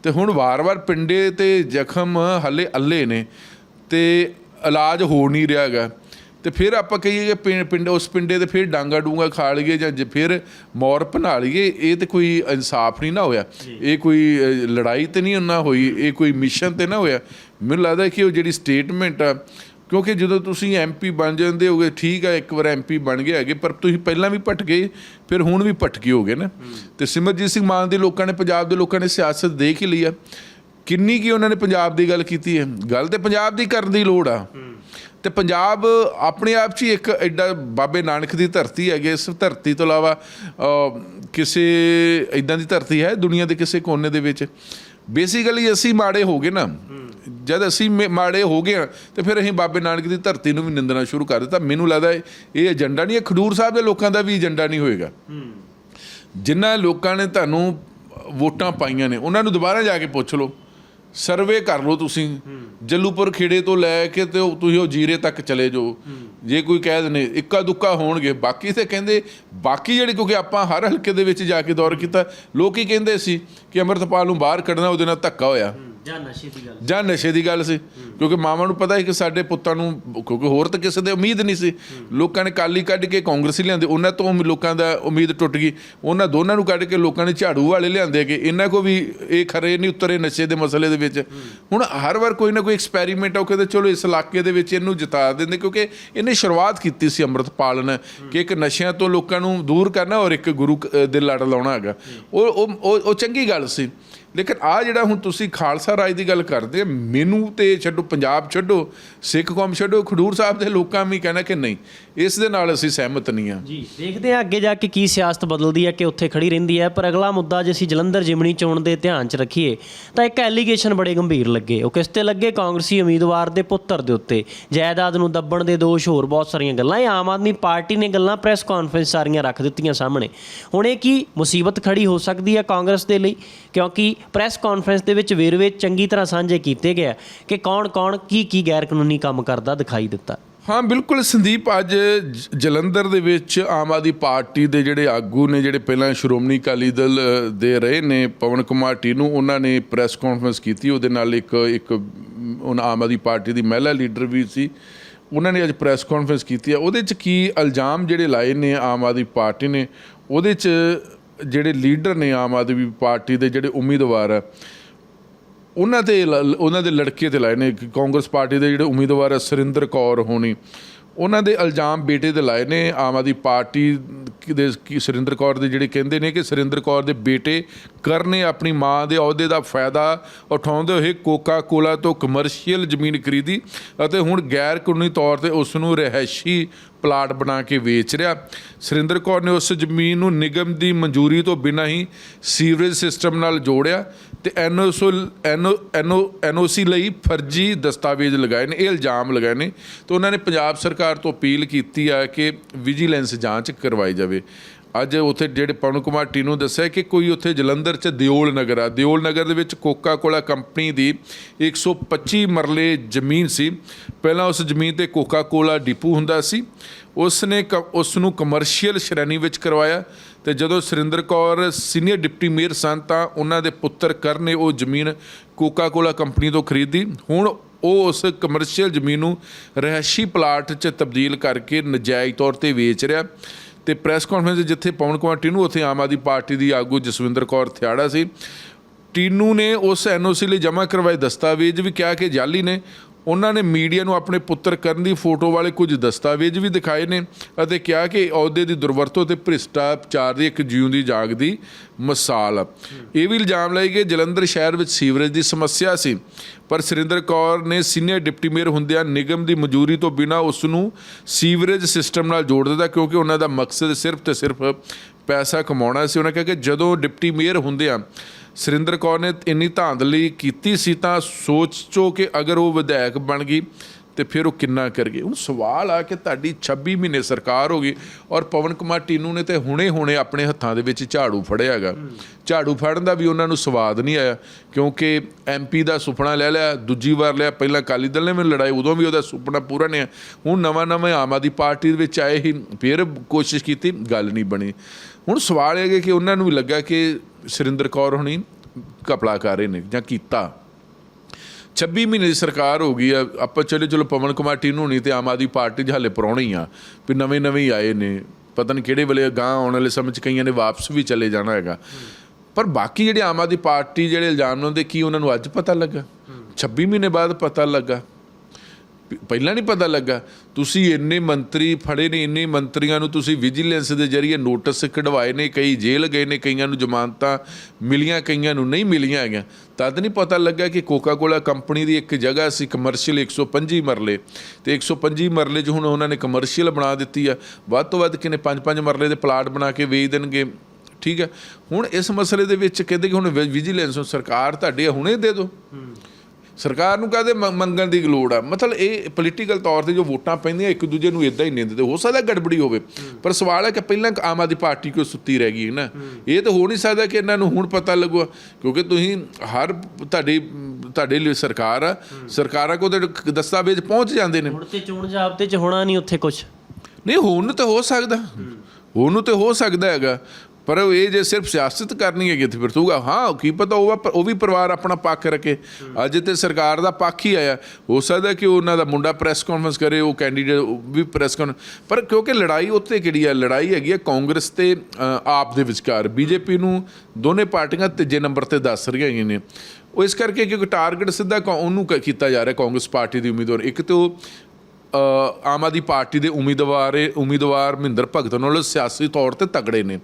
ਤੇ ਹੁਣ ਵਾਰ-ਵਾਰ ਪਿੰਡੇ ਤੇ ਜ਼ਖਮ ਹੱਲੇ ਅੱਲੇ ਨੇ। ਤੇ ਇਲਾਜ ਹੋ ਨਹੀਂ ਰਿਹਾ ਹੈਗਾ। ਤੇ ਫਿਰ ਆਪਾਂ ਕਹੀਏ ਕਿ ਪਿੰਡ ਉਸ ਪਿੰਡੇ ਤੇ ਫਿਰ ਡਾਂਗਾ ਡੂੰਗਾ ਖਾ ਲਈਏ ਜਾਂ ਫਿਰ ਮੌਰ ਬਣਾ ਲਈਏ ਇਹ ਤੇ ਕੋਈ ਇਨਸਾਫ ਨਹੀਂ ਨਾ ਹੋਇਆ। ਇਹ ਕੋਈ ਲੜਾਈ ਤੇ ਨਹੀਂ ਨਾ ਹੋਈ ਇਹ ਕੋਈ ਮਿਸ਼ਨ ਤੇ ਨਾ ਹੋਇਆ। ਮੈਨੂੰ ਲੱਗਦਾ ਕਿ ਉਹ ਜਿਹੜੀ ਸਟੇਟਮੈਂਟ ਆ ਕਿਉਂਕਿ ਜਦੋਂ ਤੁਸੀਂ ਐਮਪੀ ਬਣ ਜਾਂਦੇ ਹੋਗੇ ਠੀਕ ਆ ਇੱਕ ਵਾਰ ਐਮਪੀ ਬਣ ਗਏ ਹੈਗੇ ਪਰ ਤੁਸੀਂ ਪਹਿਲਾਂ ਵੀ ਭਟ ਗਏ ਫਿਰ ਹੁਣ ਵੀ ਭਟਕੇ ਹੋਗੇ ਨਾ। ਤੇ ਸਿਮਰਜੀਤ ਸਿੰਘ ਮਾਨ ਦੇ ਲੋਕਾਂ ਨੇ ਪੰਜਾਬ ਦੇ ਲੋਕਾਂ ਨੇ ਸਿਆਸਤ ਦੇਖ ਹੀ ਲਈ ਆ। ਕਿੰਨੀ ਕੀ ਉਹਨਾਂ ਨੇ ਪੰਜਾਬ ਦੀ ਗੱਲ ਕੀਤੀ ਹੈ। ਗੱਲ ਤੇ ਪੰਜਾਬ ਦੀ ਕਰਨ ਦੀ ਲੋੜ ਆ। ਤੇ ਪੰਜਾਬ ਆਪਣੇ ਆਪ 'ਚ ਹੀ ਇੱਕ ਐਡਾ ਬਾਬੇ ਨਾਨਕ ਦੀ ਧਰਤੀ ਹੈਗੀ ਇਸ ਧਰਤੀ ਤੋਂ ਇਲਾਵਾ ਕਿਸੇ ਇਦਾਂ ਦੀ ਧਰਤੀ ਹੈ ਦੁਨੀਆ ਦੇ ਕਿਸੇ ਕੋਨੇ ਦੇ ਵਿੱਚ। ਬੇਸਿਕਲੀ ਅਸੀਂ ਮਾੜੇ ਹੋ ਗਏ ਨਾ। ਜਦ ਅਸੀਂ ਮਾੜੇ ਹੋ ਗਏ ਹਾਂ, ਤੇ ਫਿਰ ਅਸੀਂ ਬਾਬੇ ਨਾਨਕ ਦੀ ਧਰਤੀ ਨੂੰ ਵੀ ਨਿੰਦਣਾ ਸ਼ੁਰੂ ਕਰ ਦਿੱਤਾ। ਮੈਨੂੰ ਲੱਗਦਾ ਇਹ- ਇਹ ਏਜੰਡਾ ਨਹੀਂ ਇਹ ਖਡੂਰ ਸਾਹਿਬ ਦੇ ਲੋਕਾਂ ਦਾ ਵੀ ਏਜੰਡਾ ਨਹੀਂ ਹੋਏਗਾ। ਜਿਨ੍ਹਾਂ ਲੋਕਾਂ ਨੇ ਤੁਹਾਨੂੰ ਵੋਟਾਂ ਪਾਈਆਂ ਨੇ ਉਹਨਾਂ ਨੂੰ ਦੁਬਾਰਾ ਜਾ ਕੇ ਪੁੱਛ ਲਓ। ਸਰਵੇ ਕਰ ਲਓ ਤੁਸੀਂ। ਜੱਲੂਪੁਰ ਖੇੜੇ ਤੋਂ ਲੈ ਕੇ ਤੇ ਉਹ ਤੁਸੀਂ ਉਹ ਜੀਰੇ ਤੱਕ ਚਲੇ ਜਾਓ। ਜੇ ਕੋਈ ਕਹਿ ਦਨੇ ਇੱਕਾ ਦੁੱਕਾ ਹੋਣਗੇ। ਬਾਕੀ ਤੇ ਕਹਿੰਦੇ ਬਾਕੀ ਜਿਹੜੇ ਕਿਉਂਕਿ ਆਪਾਂ ਹਰ ਹਲਕੇ ਦੇ ਵਿੱਚ ਜਾ ਕੇ ਦੌਰ ਕੀਤਾ ਲੋਕ ਹੀ ਕਹਿੰਦੇ ਸੀ ਕਿ ਅਮਰਤਪਾਲ ਨੂੰ ਬਾਹਰ ਕੱਢਣਾ ਉਹਦੇ ਨਾਲ ਧੱਕਾ ਹੋਇਆ। ਜਾਂ ਨਸ਼ੇ ਦੀ ਗੱਲ। ਜਾਂ ਨਸ਼ੇ ਦੀ ਗੱਲ ਸੀ। ਕਿਉਂਕਿ ਮਾਵਾਂ ਨੂੰ ਪਤਾ ਹੈ ਕਿ ਸਾਡੇ ਪੁੱਤਾਂ ਨੂੰ ਕਿਉਂਕਿ ਹੋਰ ਤਾਂ ਕਿਸੇ ਦੇ ਉਮੀਦ ਨਹੀਂ ਸੀ। ਲੋਕਾਂ ਨੇ ਕਾਲੀ ਕੱਢ ਕੇ ਕਾਂਗਰਸੀ ਲਿਆਂਦੇ ਉਹਨਾਂ ਤੋਂ ਲੋਕਾਂ ਦਾ ਉਮੀਦ ਟੁੱਟ ਗਈ। ਉਹਨਾਂ ਦੋਨਾਂ ਨੂੰ ਕੱਢ ਕੇ ਲੋਕਾਂ ਨੇ ਝਾੜੂ ਵਾਲੇ ਲਿਆਂਦੇ ਕਿ ਇਹਨਾਂ ਕੋ ਵੀ ਇਹ ਖਰੇ ਨਹੀਂ ਉਤਰੇ ਨਸ਼ੇ ਦੇ ਮਸਲੇ ਦੇ ਵਿੱਚ। ਹੁਣ ਹਰ ਵਾਰ ਕੋਈ ਨਾ ਕੋਈ ਐਕਸਪੈਰੀਮੈਂਟ ਹੋ ਕਹਿੰਦੇ ਚਲੋ ਇਸ ਇਲਾਕੇ ਦੇ ਵਿੱਚ ਇਹਨੂੰ ਜਿਤਾ ਦਿੰਦੇ ਕਿਉਂਕਿ ਇਹਨੇ ਸ਼ੁਰੂਆਤ ਕੀਤੀ ਸੀ ਅੰਮ੍ਰਿਤਪਾਲ ਨੇ ਕਿ ਇੱਕ ਨਸ਼ਿਆਂ ਤੋਂ ਲੋਕਾਂ ਨੂੰ ਦੂਰ ਕਰਨਾ ਔਰ ਇੱਕ ਗੁਰੂ ਦੇ ਲੜ ਲਾਉਣਾ ਹੈਗਾ। ਉਹ- ਉਹ ਉਹ ਚੰਗੀ ਗੱਲ ਸੀ। ਲੇਕਿਨ ਆ ਜਿਹੜਾ ਹੁਣ ਤੁਸੀਂ ਖਾਲਸਾ ਰਾਜ ਦੀ ਗੱਲ ਕਰਦੇ ਮੈਨੂੰ ਤੇ ਛੱਡੋ, ਪੰਜਾਬ ਛੱਡੋ, ਸਿੱਖ ਕੌਮ ਛੱਡੋ, ਖਡੂਰ ਸਾਹਿਬ ਦੇ ਲੋਕਾਂ ਵੀ ਕਹਿਣਾ ਕਿ ਨਹੀਂ ਇਸ ਦੇ ਨਾਲ ਅਸੀਂ ਸਹਿਮਤ ਨਹੀਂ ਆ ਜੀ, ਦੇਖਦੇ ਹਾਂ ਅੱਗੇ ਜਾ ਕੇ ਕੀ ਸਿਆਸਤ ਬਦਲਦੀ ਹੈ ਕਿ ਉੱਥੇ ਖੜੀ ਰਹਿੰਦੀ ਹੈ, ਪਰ ਅਗਲਾ ਮੁੱਦਾ ਜੇ ਅਸੀਂ ਜਲੰਧਰ ਜਿਮਣੀ ਚੋਣ ਦੇ ਧਿਆਨ 'ਚ ਰੱਖੀਏ, ਤਾਂ ਇੱਕ ਐਲੀਗੇਸ਼ਨ ਬੜੇ ਗੰਭੀਰ ਲੱਗੇ। ਉਹ ਕਿਸ ਤੇ ਲੱਗੇ? ਕਾਂਗਰਸੀ ਉਮੀਦਵਾਰ ਦੇ ਪੁੱਤਰ ਦੇ ਉੱਤੇ। ਜਾਇਦਾਦ ਨੂੰ ਦੱਬਣ ਦੇ ਦੋਸ਼ ਹੋਰ ਬਹੁਤ ਸਾਰੀਆਂ ਗੱਲਾਂ। ਇਹ ਆਮ ਆਦਮੀ ਪਾਰਟੀ ਨੇ ਗੱਲਾਂ ਪ੍ਰੈਸ ਕਾਨਫਰੰਸ ਸਾਰੀਆਂ ਰੱਖ ਦਿੱਤੀਆਂ ਸਾਹਮਣੇ। ਹੁਣ ਇਹ ਕੀ ਮੁਸੀਬਤ ਖੜੀ ਹੋ ਸਕਦੀ ਹੈ ਕਾਂਗਰਸ ਦੇ ਲਈ? ਕਿਉਂਕਿ ਪ੍ਰੈਸ ਕਾਨਫਰੰਸ ਦੇ ਵਿੱਚ ਵੇਰਵੇ ਚੰਗੀ ਤਰ੍ਹਾਂ ਸਾਂਝੇ ਕੀਤੇ ਗਏ ਆ ਕਿ ਕੌਣ-ਕੌਣ ਕੀ ਕੀ ਗੈਰ ਕਾਨੂੰਨੀ ਕੰਮ ਕਰਦਾ ਦਿਖਾਈ ਦਿੱਤਾ। ਹਾਂ ਬਿਲਕੁਲ ਸੰਦੀਪ ਅੱਜ ਜ- ਜਲੰਧਰ ਦੇ ਵਿੱਚ ਆਮ ਆਦਮੀ ਪਾਰਟੀ ਦੇ ਜਿਹੜੇ ਆਗੂ ਨੇ ਜਿਹੜੇ ਪਹਿਲਾਂ ਸ਼੍ਰੋਮਣੀ ਅਕਾਲੀ ਦਲ ਦੇ ਰਹੇ ਨੇ ਪਵਨ ਕੁਮਾਰ ਟੀਨੂ ਉਹਨਾਂ ਨੇ ਪ੍ਰੈਸ ਕਾਨਫਰੰਸ ਕੀਤੀ। ਉਹਦੇ ਨਾਲ ਇੱਕ ਇੱਕ ਮ, ਉਹਨਾਂ ਆਮ ਆਦਮੀ ਪਾਰਟੀ ਦੀ ਮਹਿਲਾ ਲੀਡਰ ਵੀ ਸੀ। ਉਹਨਾਂ ਨੇ ਅੱਜ ਪ੍ਰੈਸ ਕਾਨਫਰੰਸ ਕੀਤੀ ਹੈ। ਉਹਦੇ 'ਚ ਕੀ ਇਲਜ਼ਾਮ ਜਿਹੜੇ ਲਾਏ ਨੇ ਆਮ ਆਦਮੀ ਪਾਰਟੀ ਨੇ? ਉਹਦੇ 'ਚ ਜਿਹੜੇ ਲੀਡਰ ਨੇ ਆਮ ਆਦਮੀ ਪਾਰਟੀ ਦੇ ਜਿਹੜੇ ਉਮੀਦਵਾਰ ਆ ਉਹਨਾਂ ਤੇ ਲ- ਉਹਨਾਂ ਦੇ ਲੜਕੇ ਤੇ ਲਾਏ ਨੇ ਕਾਂਗਰਸ ਪਾਰਟੀ ਦੇ ਜਿਹੜੇ ਉਮੀਦਵਾਰ ਆ, ਸੁਰਿੰਦਰ ਕੌਰ ਹੋਣੀ, ਉਹਨਾਂ ਦੇ ਇਲਜ਼ਾਮ ਬੇਟੇ ਤੇ ਲਾਏ ਨੇ, ਆਮ ਆਦਮੀ ਪਾਰਟੀ ਦੇ ਕੀ, ਸੁਰਿੰਦਰ ਕੌਰ ਦੇ ਜਿਹੜੇ ਕਹਿੰਦੇ ਨੇ ਕਿ ਸੁਰਿੰਦਰ ਕੌਰ ਦੇ ਬੇਟੇ ਕਰਨੇ ਆਪਣੀ ਮਾਂ ਦੇ ਅਹੁਦੇ ਦਾ ਫਾਇਦਾ ਉਠਾਉਂਦੇ ਹੋਏ ਕੋਕਾ ਕੋਲਾ ਤੋਂ ਕਮਰਸ਼ੀਅਲ ਜ਼ਮੀਨ ਖਰੀਦੀ ਅਤੇ ਹੁਣ ਗੈਰ ਕਾਨੂੰਨੀ ਤੌਰ ਤੇ ਉਸ ਨੂੰ ਰਿਹਾਇਸ਼ੀ ਪਲਾਟ ਬਣਾ ਕੇ ਵੇਚ ਰਿਹਾ। ਸੁਰਿੰਦਰ ਕੌਰ ਨੇ ਉਸ ਜ਼ਮੀਨ ਨੂੰ ਨਿਗਮ ਦੀ ਮਨਜ਼ੂਰੀ ਤੋਂ ਬਿਨਾਂ ਹੀ ਸੀਵਰੇਜ ਸਿਸਟਮ ਨਾਲ ਜੋੜਿਆ ਤੇ ਐਨਓਸੋ ਐਨਓਸੀ ਲਈ ਫਰਜ਼ੀ ਦਸਤਾਵੇਜ਼ ਲਗਾਏ ਨੇ, ਇਹ ਇਲਜ਼ਾਮ ਲਗਾਏ ਨੇ। ਤੇ ਉਹਨਾਂ ਨੇ ਪੰਜਾਬ ਸਰਕਾਰ ਤੋਂ ਅਪੀਲ ਕੀਤੀ ਆ ਕਿ ਵਿਜੀਲੈਂਸ ਜਾਂਚ ਕਰਵਾਈ ਜਾਵੇ। ਅੱਜ ਉੱਥੇ ਜਿਹੜੇ ਪਵਨ ਕੁਮਾਰ ਟੀਨੂ ਦੱਸਿਆ ਕਿ ਕੋਈ ਉੱਥੇ ਜਲੰਧਰ 'ਚ ਦਿਓਲ ਨਗਰ ਆ। ਦਿਓਲ ਨਗਰ ਦੇ ਵਿੱਚ ਕੋਕਾ ਕੋਲਾ ਕੰਪਨੀ ਦੀ 125 ਮਰਲੇ ਜ਼ਮੀਨ ਸੀ। ਪਹਿਲਾਂ ਉਸ ਜ਼ਮੀਨ ਤੇ ਕੋਕਾ ਕੋਲਾ ਡਿਪੂ ਹੁੰਦਾ ਸੀ। ਉਸ ਨੇ ਕ- ਉਸ ਨੂੰ ਕਮਰਸ਼ੀਅਲ ਸ਼੍ਰੇਣੀ ਵਿੱਚ ਕਰਵਾਇਆ ਤੇ ਜਦੋਂ Surinder Kaur senior deputy mayor ਸਨ ਤਾਂ ਉਹਨਾਂ ਦੇ ਪੁੱਤਰ ਕਰਨ ਨੇ ਉਹ ਜ਼ਮੀਨ ਕੋਕਾ ਕੋਲਾ ਕੰਪਨੀ ਤੋਂ ਖਰੀਦੀ। ਹੁਣ ਉਹ ਉਸ ਕਮਰਸ਼ੀਅਲ ਜ਼ਮੀਨ ਨੂੰ ਰਿਹਾਇਸ਼ੀ ਪਲਾਟ 'ਚ ਤਬਦੀਲ ਕਰਕੇ ਨਜਾਇਜ਼ ਤੌਰ ਤੇ ਵੇਚ ਰਿਹਾ। ਤੇ ਪ੍ਰੈਸ ਕਾਨਫਰੰਸ ਜਿੱਥੇ ਪਵਨ ਕੁਮਾਰ ਟੀਨੂ, ਉੱਥੇ ਆਮ ਆਦਮੀ ਪਾਰਟੀ ਦੀ ਆਗੂ ਜਸਵਿੰਦਰ ਕੌਰ ਥਿਆੜਾ ਸੀ। ਟੀਨੂ ਨੇ ਉਸ ਐਨਓਸੀ ਲਈ ਜਮ੍ਹਾਂ ਕਰਵਾਏ ਦਸਤਾਵੇਜ਼ ਵੀ ਕਿਹਾ ਕਿ ਜਾਲੀ ਨੇ ਉਹਨਾਂ ਨੇ ਮੀਡੀਆ ਨੂੰ ਆਪਣੇ ਪੁੱਤਰ ਕਰਨ ਦੀ ਫੋਟੋ ਵਾਲੇ ਕੁਝ ਦਸਤਾਵੇਜ਼ ਵੀ ਦਿਖਾਏ ਨੇ ਅਤੇ ਕਿਹਾ ਕਿ ਅਹੁਦੇ ਦੀ ਦੁਰਵਰਤੋਂ ਤੇ ਭ੍ਰਿਸ਼ਟਾਚਾਰ ਦੀ ਇੱਕ ਜਿਉਂਦੀ ਜਾਗਦੀ ਮਿਸਾਲ। ਆ ਇਹ ਵੀ ਇਲਜ਼ਾਮ ਲਾਏ ਕਿ ਜਲੰਧਰ ਸ਼ਹਿਰ ਵਿੱਚ ਸੀਵਰੇਜ ਦੀ ਸਮੱਸਿਆ ਸੀ। ਪਰ ਸੁਰਿੰਦਰ ਕੌਰ ਨੇ ਸੀਨੀਅਰ ਡਿਪਟੀ ਮੇਅਰ ਹੁੰਦਿਆਂ ਨਿਗਮ ਦੀ ਮਨਜ਼ੂਰੀ ਤੋਂ ਬਿਨਾਂ ਉਸ ਨੂੰ ਸੀਵਰੇਜ ਸਿਸਟਮ ਨਾਲ ਜੋੜ ਦਿੱਤਾ ਕਿਉਂਕਿ ਉਹਨਾਂ ਦਾ ਮਕਸਦ ਸਿਰਫ ਤੇ ਸਿਰਫ ਪੈਸਾ ਕਮਾਉਣਾ ਸੀ। ਉਹਨਾਂ ਕਿਹਾ ਕਿ ਜਦੋਂ ਡਿਪਟੀ ਮੇਅਰ ਹੁੰਦਿਆਂ ਸੁਰਿੰਦਰ ਕੌਰ ਨੇ ਇੰਨੀ ਧਾਂਦਲੀ ਕੀਤੀ ਸੀ ਤਾਂ ਸੋਚੋ ਕਿ ਅਗਰ ਉਹ ਵਿਧਾਇਕ ਬਣ ਗਈ ਤੇ ਫਿਰ ਉਹ ਕਿੰਨਾ ਕਰ ਗਏ। ਹੁਣ ਸਵਾਲ ਆ ਕਿ ਤੁਹਾਡੀ 26 ਮਹੀਨੇ ਸਰਕਾਰ ਹੋ ਗਈ ਔਰ ਪਵਨ ਕੁਮਾਰ ਟੀਨੂ ਨੇ ਤੇ ਹੁਣੇ ਹੁਣੇ ਆਪਣੇ ਹੱਥਾਂ ਦੇ ਵਿੱਚ ਝਾੜੂ ਫੜਿਆ ਹੈਗਾ ਝਾੜੂ ਫੜਨ ਦਾ ਵੀ ਉਹਨਾਂ ਨੂੰ ਸਵਾਦ ਨਹੀਂ ਆਇਆ ਕਿਉਂਕਿ ਐਮਪੀ ਦਾ ਸੁਪਨਾ ਲੈ ਲਿਆ, ਦੂਜੀ ਵਾਰ ਲਿਆ, ਪਹਿਲਾਂ ਅਕਾਲੀ ਦਲ ਨੇ ਵੀ ਲੜਾਈ, ਉਦੋਂ ਵੀ ਉਹਦਾ ਸੁਪਨਾ ਪੂਰਾ ਨਹੀਂ ਹੋਇਆ ਹੁਣ ਨਵਾਂ ਨਵਾਂ ਆਮ ਆਦਮੀ ਪਾਰਟੀ ਦੇ ਵਿੱਚ ਆਏ ਹੀ, ਫਿਰ ਕੋਸ਼ਿਸ਼ ਕੀਤੀ, ਗੱਲ ਨਹੀਂ ਬਣੀ। ਹੁਣ ਸਵਾਲ ਇਹ ਹੈ ਕਿ ਉਹਨਾਂ ਨੂੰ ਵੀ ਲੱਗਾ ਕਿ ਸੁਰਿੰਦਰ ਕੌਰ ਹੁਣੀ ਕਪੜਾ ਕਰ ਰਹੇ ਨੇ ਜਾਂ ਕੀਤਾ। 26 ਮਹੀਨੇ ਦੀ ਸਰਕਾਰ ਹੋ ਗਈ ਆ, ਆਪਾਂ ਚਲੇ, ਚਲੋ, ਪਵਨ ਕੁਮਾਰ ਟੀਨੂ ਨਹੀਂ ਤੇ ਆਮ ਆਦਮੀ ਪਾਰਟੀ 'ਚ ਹਾਲੇ ਪਰੌਣੇ ਆ, ਵੀ ਨਵੇਂ ਨਵੇਂ ਆਏ ਨੇ। ਪਤਾ ਨਹੀਂ ਕਿਹੜੇ ਵੇਲੇ ਗਾਂ ਆਉਣ ਵਾਲੇ ਸਮੇਂ 'ਚ ਕਈਆਂ ਨੇ ਵਾਪਸ ਵੀ ਚਲੇ ਜਾਣਾ ਹੈਗਾ। ਪਰ ਬਾਕੀ ਜਿਹੜੇ ਆਮ ਆਦਮੀ ਪਾਰਟੀ, ਜਿਹੜੇ ਇਲਜ਼ਾਮ ਲਾਉਂਦੇ, ਕੀ ਉਹਨਾਂ ਨੂੰ ਅੱਜ ਪਤਾ ਲੱਗਾ? 26 ਮਹੀਨੇ ਬਾਅਦ ਪਤਾ ਲੱਗਾ। ਪਹਿਲਾਂ ਨਹੀਂ ਪਤਾ ਲੱਗਾ। ਤੁਸੀਂ ਇੰਨੇ ਮੰਤਰੀ ਫੜੇ ਨੇ, ਇੰਨੇ ਮੰਤਰੀਆਂ ਨੂੰ ਤੁਸੀਂ ਵਿਜੀਲੈਂਸ ਦੇ ਜ਼ਰੀਏ ਨੋਟਿਸ ਕਢਵਾਏ ਨੇ, ਕਈ ਜੇਲ੍ਹ ਗਏ ਨੇ, ਕਈਆਂ ਨੂੰ ਜ਼ਮਾਨਤਾਂ ਮਿਲੀਆਂ, ਕਈਆਂ ਨੂੰ ਨਹੀਂ ਮਿਲੀਆਂ ਹੈਗੀਆਂ। ਤਦ ਨਹੀਂ ਪਤਾ ਲੱਗਾ ਕਿ ਕੋਕਾ ਕੋਲਾ ਕੰਪਨੀ ਦੀ ਇੱਕ ਜਗ੍ਹਾ ਸੀ ਕਮਰਸ਼ੀਅਲ 125 ਮਰਲੇ। ਤੇ 125 ਮਰਲੇ 'ਚ ਹੁਣ ਉਹਨਾਂ ਨੇ ਕਮਰਸ਼ੀਅਲ ਬਣਾ ਦਿੱਤੀ ਆ। ਵੱਧ ਤੋਂ ਵੱਧ ਕਿਨੇ 5-5 ਮਰਲੇ ਦੇ ਪਲਾਟ ਬਣਾ ਕੇ ਵੇਚ ਦੇਣਗੇ? ਠੀਕ ਹੈ ਹੁਣ ਇਸ ਮਸਲੇ ਦੇ ਵਿੱਚ ਕਹਿੰਦੇ ਕਿ ਹੁਣ ਵਿਜੀਲੈਂਸ ਨੂੰ ਸਰਕਾਰ ਤੁਹਾਡੇ ਹੁਣੇ ਦੇ ਦਿਓ। ਸਰਕਾਰ ਨੂੰ ਕਹਦੇ ਮੰਗਣ ਦੀ ਲੋੜ ਆ? ਮਤਲਬ ਇਹ ਪੋਲੀਟੀਕਲ ਤੌਰ ਤੇ ਜੋ ਵੋਟਾਂ ਪੈਂਦੀਆਂ ਇੱਕ ਦੂਜੇ ਨੂੰ ਇਦਾਂ ਹੀ ਨਿੰਦਦੇ ਹੋ ਸਕਦਾ ਗੜਬੜੀ ਹੋਵੇ ਪਰ ਸਵਾਲ ਹੈ ਕਿ ਪਹਿਲਾਂ ਆਮ ਆਦਮੀ ਪਾਰਟੀ ਕਿਉਂ ਸੁੱਤੀ ਰਹਿ ਗਈ ਹੈ ਨਾ? ਇਹ ਤਾਂ ਹੋ ਨਹੀਂ ਸਕਦਾ ਕਿ ਇਹਨਾਂ ਨੂੰ ਹੁਣ ਪਤਾ ਲੱਗੂਗਾ ਕਿਉਂਕਿ ਤੁਸੀਂ ਹਰ ਤੁਹਾਡੀ ਤੁਹਾਡੇ ਲਈ ਸਰਕਾਰ ਆ। ਸਰਕਾਰਾਂ ਕੋਲ ਤਾਂ ਦਸਤਾਵੇਜ਼ ਪਹੁੰਚ ਜਾਂਦੇ ਨੇ। ਹੁਣ ਤੇ ਚੋਣ ਜਾਬਤੇ 'ਚ ਹੋਣਾ ਨਹੀਂ ਉੱਥੇ ਕੁਝ ਨਹੀਂ ਹੋਣ ਨੂੰ ਤਾਂ ਹੋ ਸਕਦਾ। ਹੋਣ ਨੂੰ ਤਾਂ ਹੋ ਸਕਦਾ ਹੈਗਾ। ਪਰ ਉਹ ਇਹ ਜੇ ਸਿਰਫ ਸਿਆਸਤ ਕਰਨੀ ਹੈਗੀ ਤੇ ਫਿਰ ਤੂਗਾ ਹਾਂ, ਕੀ ਪਤਾ, ਉਹ ਵਾ- ਉਹ ਵੀ ਪਰਿਵਾਰ ਆਪਣਾ ਪੱਖ ਰੱਖੇ। ਅੱਜ ਤੇ ਸਰਕਾਰ ਦਾ ਪੱਖ ਹੀ ਆਇਆ। ਹੋ ਸਕਦਾ ਕਿ ਉਹਨਾਂ ਦਾ ਮੁੰਡਾ ਪ੍ਰੈਸ ਕਾਨਫਰੰਸ ਕਰੇ, ਉਹ ਕੈਂਡੀਡੇਟ ਵੀ ਪ੍ਰੈਸ ਕਾਨ, ਪਰ ਕਿਉਂਕਿ ਲੜਾਈ ਉੱਤੇ ਕਿਹੜੀ ਹੈ ਲੜਾਈ ਹੈਗੀ ਹੈ ਕਾਂਗਰਸ ਤੇ ਆਪ ਦੇ ਵਿਚਕਾਰ। ਬੀਜੇਪੀ ਨੂੰ ਦੋਨੇ ਪਾਰਟੀਆਂ ਤੀਜੇ ਨੰਬਰ ਤੇ ਦੱਸ ਰਹੀਆਂ ਹੈਗੀਆਂ ਨੇ। ਉਹ ਇਸ ਕਰਕੇ ਕਿਉਂਕਿ ਟਾਰਗੇਟ ਸਿੱਧਾ ਕੌ- ਉਹਨੂੰ ਕ- ਕੀਤਾ ਜਾ ਰਿਹਾ ਕਾਂਗਰਸ ਪਾਰਟੀ ਦੀ ਉਮੀਦਵਾਰ। ਇੱਕ ਤੇ ਉਹ ਆਮ ਆਦਮੀ ਪਾਰਟੀ ਦੇ ਉਮੀਦਵਾਰ ਉਮੀਦਵਾਰ ਮਹਿੰਦਰ ਭਗਤ ਨਾਲੋਂ ਸਿਆਸੀ ਤੌਰ ਤੇ ਤਗੜੇ ਨੇ।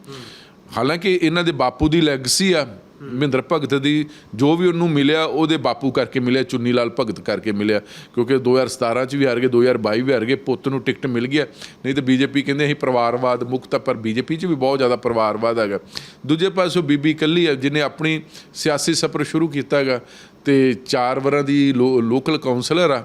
ਹਾਲਾਂਕਿ ਇਹਨਾਂ ਦੇ ਬਾਪੂ ਦੀ ਲੈਗਸੀ ਆ ਮਹਿੰਦਰ ਭਗਤ ਦੀ ਜੋ ਵੀ ਉਹਨੂੰ ਮਿਲਿਆ ਉਹਦੇ ਬਾਪੂ ਕਰਕੇ ਮਿਲਿਆ ਚੁੰਨੀ ਲਾਲ ਭਗਤ ਕਰਕੇ ਮਿਲਿਆ ਕਿਉਂਕਿ 2017 ਚ ਵੀ ਹਾਰ ਗਏ 2022 ਵੀ ਹਾਰ ਗਏ ਪੁੱਤ ਨੂੰ ਟਿਕਟ ਮਿਲ ਗਿਆ ਨਹੀਂ ਤਾਂ ਬੀਜੇਪੀ ਕਹਿੰਦੇ ਅਸੀਂ ਪਰਿਵਾਰਵਾਦ ਮੁਕਤ ਆ, ਪਰ ਬੀਜੇਪੀ ਚ ਵੀ ਬਹੁਤ ਜ਼ਿਆਦਾ ਪਰਿਵਾਰਵਾਦ ਹੈਗਾ। ਦੂਜੇ ਪਾਸੋਂ ਬੀਬੀ ਇਕੱਲੀ ਹੈ ਜਿਹਨੇ ਆਪਣੀ ਸਿਆਸੀ ਸਫ਼ਰ ਸ਼ੁਰੂ ਕੀਤਾ ਹੈਗਾ ਤੇ ਚਾਰ ਵਰਾਂ ਦੀ ਲੋ- ਲੋਕਲ ਕਾਉਂਸਲਰ ਆ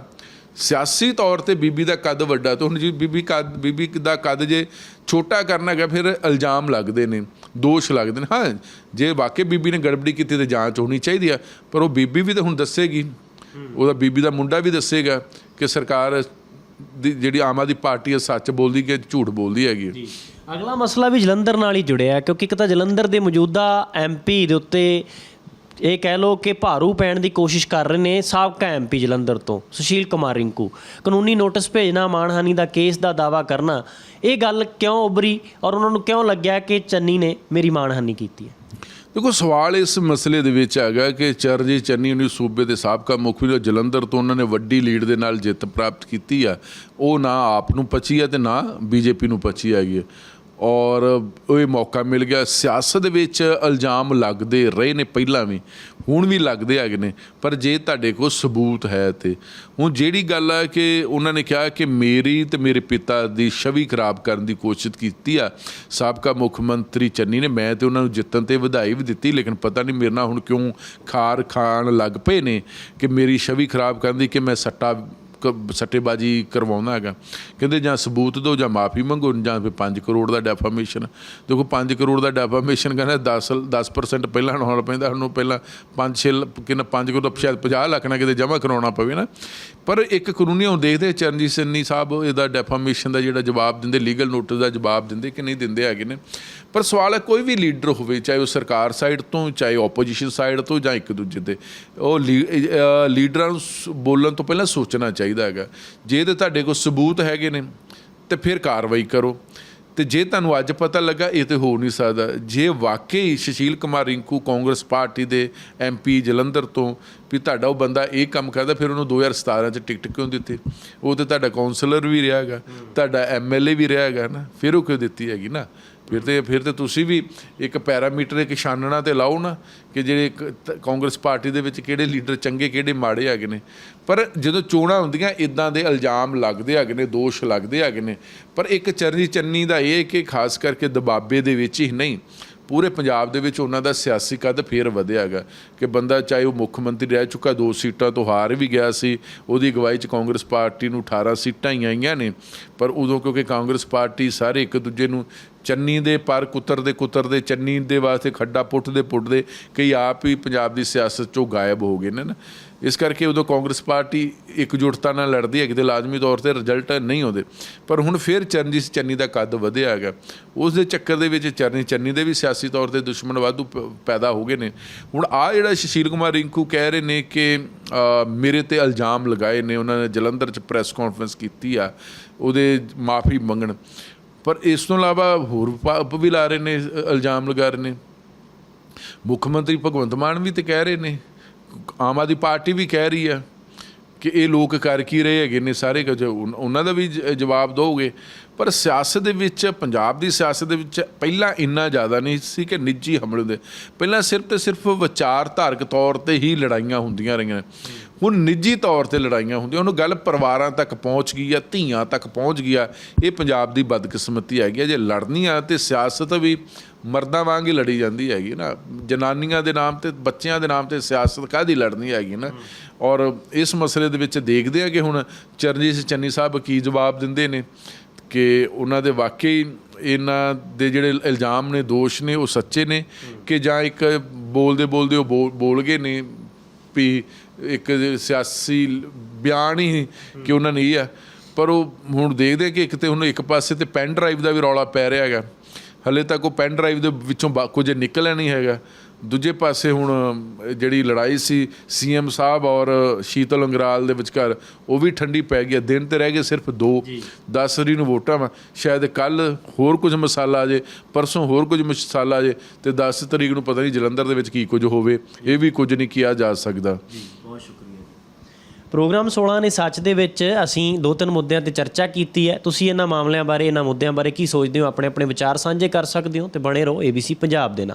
ਸਿਆਸੀ ਤੌਰ ਤੇ ਬੀਬੀ ਦਾ ਕੱਦ ਵੱਡਾ ਤੇ ਹੁਣ ਜੀ ਬੀਬੀ ਕੱਦ ਬੀਬੀ ਦਾ ਕੱਦ ਜੇ ਛੋਟਾ ਕਰਨਾ ਹੈਗਾ ਫਿਰ ਇਲਜ਼ਾਮ ਲੱਗਦੇ ਨੇ ਦੋਸ਼ ਲੱਗਦੇ ਨੇ। ਹਾਂ ਜੇ ਵਾਕਈ ਬੀਬੀ ਨੇ ਗੜਬੜੀ ਕੀਤੀ ਤੇ ਜਾਂਚ ਹੋਣੀ ਚਾਹੀਦੀ ਆ ਪਰ ਉਹ ਬੀਬੀ ਵੀ ਤਾਂ ਹੁਣ ਦੱਸੇਗੀ। ਉਹਦਾ ਬੀਬੀ ਦਾ ਮੁੰਡਾ ਵੀ ਦੱਸੇਗਾ ਕਿ ਸਰਕਾਰ ਦੀ ਜਿਹੜੀ ਆਮ ਆਦਮੀ ਪਾਰਟੀ ਹੈ ਸੱਚ ਬੋਲਦੀ ਕਿ ਝੂਠ ਬੋਲਦੀ ਹੈਗੀ ਹੈ। ਅਗਲਾ ਮਸਲਾ ਵੀ ਜਲੰਧਰ ਨਾਲ ਹੀ ਜੁੜਿਆ ਕਿਉਂਕਿ ਇੱਕ ਤਾਂ ਜਲੰਧਰ ਦੇ ਮੌਜੂਦਾ ਐਮਪੀ ਦੇ ਉੱਤੇ ਇਹ ਕਹਿ ਲਓ ਕਿ ਭਾਰੂ ਪੈਣ ਦੀ ਕੋਸ਼ਿਸ਼ ਕਰ ਰਹੇ ਨੇ ਸਾਬਕਾ ਐਮਪੀ ਜਲੰਧਰ ਤੋਂ, ਸੁਸ਼ੀਲ ਕੁਮਾਰ ਰਿੰਕੂ। ਕਾਨੂੰਨੀ ਨੋਟਿਸ ਭੇਜਣਾ ਮਾਨਹਾਨੀ ਦਾ ਕੇਸ ਦਾ ਦਾਵਾ ਕਰਨਾ, ਇਹ ਗੱਲ ਕਿਉਂ ਉਭਰੀ ਔਰ ਉਹਨਾਂ ਨੂੰ ਕਿਉਂ ਲੱਗਿਆ ਕਿ ਚੰਨੀ ਨੇ ਮੇਰੀ ਮਾਨਹਾਨੀ ਕੀਤੀ ਹੈ? ਦੇਖੋ, ਸਵਾਲ ਇਸ ਮਸਲੇ ਦੇ ਵਿੱਚ ਹੈਗਾ ਕਿ ਚਰਜੀ ਚੰਨੀ ਨੂੰ ਸੂਬੇ ਦੇ ਸਾਬਕਾ ਮੁੱਖ ਨੇ ਜਲੰਧਰ ਤੋਂ ਉਹਨਾਂ ਨੇ ਵੱਡੀ ਲੀਡ ਦੇ ਨਾਲ ਜਿੱਤ ਪ੍ਰਾਪਤ ਕੀਤੀ ਆ, ਉਹ ਨਾ ਆਪ ਨੂੰ ਪਚੀ ਆ ਤੇ ਨਾ ਬੀਜੇਪੀ ਨੂੰ ਪਚੀ ਹੈਗੀ ਹੈ ਔਰ ਉਹ ਮੌਕਾ ਮਿਲ ਗਿਆ। ਸਿਆਸਤ ਦੇ ਵਿੱਚ ਇਲਜ਼ਾਮ ਲੱਗਦੇ ਰਹੇ ਨੇ, ਪਹਿਲਾਂ ਵੀ। ਹੁਣ ਵੀ ਲੱਗਦੇ ਹੈਗੇ ਨੇ। ਪਰ ਜੇ ਤੁਹਾਡੇ ਕੋਲ ਸਬੂਤ ਹੈ ਤੇ। ਹੁਣ ਜਿਹੜੀ ਗੱਲ ਆ ਕਿ ਉਹਨਾਂ ਨੇ ਕਿਹਾ ਕਿ ਮੇਰੀ ਤੇ ਮੇਰੇ ਪਿਤਾ ਦੀ ਛਵੀ ਖਰਾਬ ਕਰਨ ਦੀ ਕੋਸ਼ਿਸ਼ ਕੀਤੀ ਆ, ਸਾਬਕਾ ਮੁੱਖ ਮੰਤਰੀ ਚੰਨੀ ਨੇ, ਮੈਂ ਤੇ ਉਹਨਾਂ ਨੂੰ ਜਿੱਤਣ ਤੇ ਵਧਾਈ ਵੀ ਦਿੱਤੀ, ਲੇਕਿਨ ਪਤਾ ਨਹੀਂ ਮੇਰੇ ਨਾਲ ਹੁਣ ਕਿਉਂ ਖਾਰ ਖਾਣ ਲੱਗ ਪਏ ਨੇ ਕਿ ਮੇਰੀ ਛਵੀ ਖਰਾਬ ਕਰਨ ਦੀ ਕਿ ਮੈਂ ਸੱਟਾ ਸੱਟੇਬਾਜ਼ੀ ਕਰਵਾਉਂਦਾ ਹੈਗਾ। ਕਹਿੰਦੇ ਜਾਂ ਸਬੂਤ ਦਿਓ ਜਾਂ ਮਾਫੀ ਮੰਗੋ ਜਾਂ ਫਿਰ 5 ਕਰੋੜ ਦਾ ਡੈਫਾਮੇਸ਼ਨ ਦੇਖੋ 5 ਕਰੋੜ ਦਾ ਡੈਫਾਮੇਸ਼ਨ ਕਹਿੰਦਾ 10 10% ਪਹਿਲਾਂ ਹੋਣਾ ਪੈਂਦਾ ਉਹਨੂੰ ਪਹਿਲਾਂ 5 6 ਕਿੰਨਾ 5 ਕਰੋੜ ਸ਼ਾਇਦ 50 ਲੱਖ ਨਾ ਕਿਤੇ ਜਮ੍ਹਾਂ ਕਰਾਉਣਾ ਪਵੇ ਨਾ। ਪਰ ਇੱਕ ਕਾਨੂੰਨੀ ਹੁਣ ਦੇਖਦੇ ਚਰਨਜੀਤ ਸਿੰਨੀ ਸਾਹਿਬ ਇਹਦਾ ਡੈਫਾਮੇਸ਼ਨ ਦਾ ਜਿਹੜਾ ਜਵਾਬ ਦਿੰਦੇ ਲੀਗਲ ਨੋਟਿਸ ਦਾ ਜਵਾਬ ਦਿੰਦੇ ਕਿ ਨਹੀਂ ਦਿੰਦੇ ਹੈਗੇ ਨੇ। ਪਰ ਸਵਾਲ ਹੈ, ਕੋਈ ਵੀ ਲੀਡਰ ਹੋਵੇ, ਚਾਹੇ ਉਹ ਸਰਕਾਰ ਸਾਈਡ ਤੋਂ, ਚਾਹੇ ਆਪੋਜੀਸ਼ਨ ਸਾਈਡ ਤੋਂ ਜਾਂ ਇੱਕ ਦੂਜੇ ਦੇ ਉਹ ਲੀ- ਲੀਡਰਾਂ ਨੂੰ ਸ- ਬੋਲਣ ਤੋਂ ਪਹਿਲਾਂ ਸੋਚਣਾ ਚਾਹੀਦਾ ਹੈਗਾ। ਜੇ ਤੇ ਤੁਹਾਡੇ ਕੋਲ ਸਬੂਤ ਹੈਗੇ ਨੇ, ਤੇ ਫਿਰ ਕਾਰਵਾਈ ਕਰੋ। ਤੇ ਜੇ ਤੁਹਾਨੂੰ ਅੱਜ ਪਤਾ ਲੱਗਾ, ਇਹ ਤੇ ਹੋ ਨਹੀਂ ਸਕਦਾ। ਜੇ ਵਾਕਈ ਸੁਸ਼ੀਲ ਕੁਮਾਰ ਰਿੰਕੂ ਕਾਂਗਰਸ ਪਾਰਟੀ ਦੇ ਐਮਪੀ ਜਲੰਧਰ ਤੋਂ ਵੀ ਤੁਹਾਡਾ ਉਹ ਬੰਦਾ ਇਹ ਕੰਮ ਕਰਦਾ, ਫਿਰ ਉਹਨੂੰ 2017 ਚ ਟਿਕਟ ਕਿਉਂ ਦਿੱਤੀ? ਉਹ ਤੇ ਤੁਹਾਡਾ ਕਾਉਂਸਲਰ ਵੀ ਰਿਹਾ ਹੈਗਾ, ਤੁਹਾਡਾ ਐਮਐਲਏ ਵੀ ਰਿਹਾ ਹੈਗਾ ਨਾ, ਫਿਰ ਉਹ ਕਿਉਂ ਦਿੱਤੀ ਹੈਗੀ ਨਾ? ਫਿਰ ਤੇ ਫਿਰ ਤੇ ਤੁਸੀਂ ਵੀ ਇੱਕ ਪੈਰਾਮੀਟਰ, ਇੱਕ ਛਾਨਣਾ ਤੇ ਲਾਓ ਨਾ ਕਿ ਜਿਹੜੇ ਕਾਂਗਰਸ ਪਾਰਟੀ ਦੇ ਵਿੱਚ ਕਿਹੜੇ ਲੀਡਰ ਚੰਗੇ, ਕਿਹੜੇ ਮਾੜੇ ਹੈਗੇ ਨੇ। ਪਰ ਜਦੋਂ ਚੋਣਾਂ ਹੁੰਦੀਆਂ ਇਦਾਂ ਦੇ ਇਲਜ਼ਾਮ ਲੱਗਦੇ ਹੈਗੇ ਨੇ, ਦੋਸ਼ ਲੱਗਦੇ ਹੈਗੇ ਨੇ। ਪਰ ਇੱਕ ਚਰਨੀ ਚੰਨੀ ਦਾ ਇਹ ਕਿ ਖਾਸ ਕਰਕੇ ਦਬਾਬੇ ਦੇ ਵਿੱਚ ਹੀ ਨਹੀਂ। ਪੂਰੇ ਪੰਜਾਬ ਦੇ ਵਿੱਚ ਉਹਨਾਂ ਦਾ ਸਿਆਸੀ ਕੱਦ ਫੇਰ ਵਧਿਆ ਹੈਗਾ ਕਿ ਬੰਦਾ ਚਾਹੇ ਉਹ ਮੁੱਖ ਮੰਤਰੀ ਰਹਿ ਚੁੱਕਾ, ਦੋ ਸੀਟਾਂ ਤੋਂ ਹਾਰ ਵੀ ਗਿਆ ਸੀ, ਉਹਦੀ ਅਗਵਾਈ 'ਚ ਕਾਂਗਰਸ ਪਾਰਟੀ ਨੂੰ 18 ਸੀਟਾਂ ਹੀ ਆਈਆਂ ਨੇ। ਪਰ ਉਦੋਂ ਕਿਉਂਕਿ ਕਾਂਗਰਸ ਪਾਰਟੀ ਸਾਰੇ ਇੱਕ ਦੂਜੇ ਨੂੰ ਚੰਨੀ ਦੇ ਪਰ ਕੁੱਤਰਦੇ ਕੁੱਤਰਦੇ, ਚੰਨੀ ਦੇ ਵਾਸਤੇ ਖੱਡਾ ਪੁੱਟਦੇ ਪੁੱਟਦੇ ਕਈ ਆਪ ਹੀ ਪੰਜਾਬ ਦੀ ਸਿਆਸਤ ਚੋਂ ਗਾਇਬ ਹੋ ਗਏ ਨੇ ਨਾ। ਇਸ ਕਰਕੇ ਉਦੋਂ ਕਾਂਗਰਸ ਪਾਰਟੀ ਇਕਜੁੱਟਤਾ ਨਾਲ ਲੜਦੀ ਹੈ, ਕਿਤੇ ਲਾਜ਼ਮੀ ਤੌਰ ਤੇ ਰਿਜ਼ਲਟ ਨਹੀਂ ਆਉਂਦੇ। ਪਰ ਹੁਣ ਫਿਰ ਚਰਨਜੀਤ ਚੰਨੀ ਦਾ ਕੱਦ ਵਧਿਆ ਹੈਗਾ। ਉਸ ਦੇ ਚੱਕਰ ਦੇ ਵਿੱਚ ਚਰਨਜੀਤ ਚੰਨੀ ਦੇ ਵੀ ਸਿਆਸੀ ਤੌਰ ਤੇ ਦੁਸ਼ਮਣ ਵਾਧੂ ਪ- ਪੈਦਾ ਹੋ ਗਏ ਨੇ। ਹੁਣ ਆ ਜਿਹੜਾ ਸੁਸ਼ੀਲ ਕੁਮਾਰ ਰਿੰਕੂ ਕਹਿ ਰਹੇ ਨੇ ਕਿ ਮੇਰੇ ਤੇ ਇਲਜ਼ਾਮ ਲਗਾਏ ਨੇ, ਉਹਨਾਂ ਨੇ ਜਲੰਧਰ 'ਚ ਪ੍ਰੈਸ ਕਾਨਫਰੰਸ ਕੀਤੀ ਆ, ਉਹਦੇ ਮਾਫੀ ਮੰਗਣ। ਪਰ ਇਸ ਤੋਂ ਇਲਾਵਾ ਹੋਰ ਪਾਪ ਵੀ ਲਾ ਰਹੇ ਨੇ ਇਲਜ਼ਾਮ ਲਗਾ ਰਹੇ ਨੇ। ਮੁੱਖ ਮੰਤਰੀ ਭਗਵੰਤ ਮਾਨ ਵੀ ਤੇ ਕਹਿ ਰਹੇ ਨੇ ਆਮ ਆਦਮੀ ਪਾਰਟੀ ਵੀ ਕਹਿ ਰਹੀ ਹੈ ਕਿ ਇਹ ਲੋਕ ਕਰ ਕੀ ਰਹੇ ਹੈਗੇ ਨੇ ਸਾਰੇ ਕੁਝ ਉਹਨਾਂ ਦਾ ਵੀ ਜਵਾਬ ਦੋਗੇ ਪਰ ਸਿਆਸਤ ਦੇ ਵਿੱਚ, ਪੰਜਾਬ ਦੀ ਸਿਆਸਤ ਦੇ ਵਿੱਚ ਪਹਿਲਾਂ ਇੰਨਾ ਜ਼ਿਆਦਾ ਨਹੀਂ ਸੀ ਕਿ ਨਿੱਜੀ ਹਮਲੇ ਹੁੰਦੇ। ਪਹਿਲਾਂ ਸਿਰਫ ਤੇ ਸਿਰਫ ਵਿਚਾਰਧਾਰਕ ਤੌਰ ਤੇ ਹੀ ਲੜਾਈਆਂ ਹੁੰਦੀਆਂ ਰਹੀਆਂ। ਹੁਣ ਨਿੱਜੀ ਤੌਰ ਤੇ ਲੜਾਈਆਂ ਹੁੰਦੀਆਂ। ਉਹਨੂੰ ਗੱਲ ਪਰਿਵਾਰਾਂ ਤੱਕ ਪਹੁੰਚ ਗਈ ਆ, ਧੀਆਂ ਤੱਕ ਪਹੁੰਚ ਗਿਆ ਇਹ ਪੰਜਾਬ ਦੀ ਬਦਕਿਸਮਤੀ ਹੈਗੀ ਆ। ਜੇ ਲੜਨੀ ਆ ਤੇ ਸਿਆਸਤ ਵੀ ਮਰਦਾਂ ਵਾਂਗ ਹੀ ਲੜੀ ਜਾਂਦੀ ਹੈਗੀ ਨਾ। ਜਨਾਨੀਆਂ ਦੇ ਨਾਮ ਤੇ, ਬੱਚਿਆਂ ਦੇ ਨਾਮ ਤੇ ਸਿਆਸਤ ਕਾਹਦੀ ਲੜਨੀ ਹੈਗੀ ਨਾ। ਔਰ ਇਸ ਮਸਲੇ ਦੇ ਵਿੱਚ ਦੇਖਦੇ ਆ ਕਿ ਹੁਣ ਚਰਨਜੀਤ ਚੰਨੀ ਸਾਹਿਬ ਕੀ ਜਵਾਬ ਦਿੰਦੇ ਨੇ ਕਿ ਉਹਨਾਂ ਦੇ ਵਾਕਈ ਇਹਨਾਂ ਦੇ ਜਿਹੜੇ ਇਲਜ਼ਾਮ ਨੇ, ਦੋਸ਼ ਨੇ, ਉਹ ਸੱਚੇ ਨੇ ਕਿ ਜਾਂ ਇੱਕ ਬੋਲਦੇ ਬੋਲਦੇ ਉਹ ਬੋਲ- ਬੋਲ ਗਏ ਨੇ ਵੀ ਇੱਕ ਸਿਆਸੀ ਬਿਆਨ ਹੀ ਕਿ ਉਹਨਾਂ ਨੇ ਇਹ ਆ। ਪਰ ਉਹ ਹੁਣ ਦੇਖਦੇ ਕਿ ਇੱਕ ਤੇ ਹੁਣ ਇੱਕ ਪਾਸੇ ਤੇ ਪੈਨ ਡਰਾਈਵ ਦਾ ਵੀ ਰੌਲਾ ਪੈ ਰਿਹਾ ਹੈਗਾ। ਹਲੇ ਤੱਕ ਉਹ ਪੈਨ ਡਰਾਈਵ ਦੇ ਵਿੱਚੋਂ ਕੁਝ ਨਿਕਲਿਆ ਨਹੀਂ ਹੈਗਾ। ਦੂਜੇ ਪਾਸੇ ਹੁਣ ਜਿਹੜੀ ਲੜਾਈ ਸੀ ਸੀਐਮ ਸਾਹਿਬ ਔਰ ਸ਼ੀਤਲ ਅੰਗਰਾਲ ਦੇ ਵਿਚਕਾਰ ਉਹ ਵੀ ਠੰਡੀ ਪੈ ਗਈ ਹੈ। ਦਿਨ ਤੇ ਰਹਿ ਗਏ ਸਿਰਫ 2 10 ਰੀ ਨੂੰ ਵੋਟਾਂ ਵਾ। ਸ਼ਾਇਦ ਕੱਲ ਹੋਰ ਕੁਝ ਮਸਾਲਾ ਆ ਜੇ ਪਰਸੋਂ ਹੋਰ ਕੁਝ ਮਸਾਲਾ ਆ ਜੇ ਤੇ 10 ਤਰੀਕ ਨੂੰ ਪਤਾ ਨਹੀਂ ਜਲੰਧਰ ਦੇ ਵਿੱਚ ਕੀ ਕੁਝ ਹੋਵੇ। ਇਹ ਵੀ ਕੁਝ ਨਹੀਂ ਕਿਹਾ ਜਾ ਸਕਦਾ। ਪ੍ਰੋਗਰਾਮ 16 ਨੇ ਸੱਚ ਦੇ ਵਿੱਚ ਅਸੀਂ ਦੋ ਤਿੰਨ ਮੁੱਦਿਆਂ ਤੇ ਚਰਚਾ ਕੀਤੀ ਹੈ। ਤੁਸੀਂ ਇਹਨਾਂ ਮਾਮਲਿਆਂ ਬਾਰੇ, ਇਹਨਾਂ ਮੁੱਦਿਆਂ ਬਾਰੇ ਕੀ ਸੋਚਦੇ ਹੋ? ਆਪਣੇ ਆਪਣੇ ਵਿਚਾਰ ਸਾਂਝੇ ਕਰ ਸਕਦੇ ਹੋ ਤੇ ਬਣੇ ਰਹੋ ABC ਪੰਜਾਬ ਦੇ ਨਾਲ।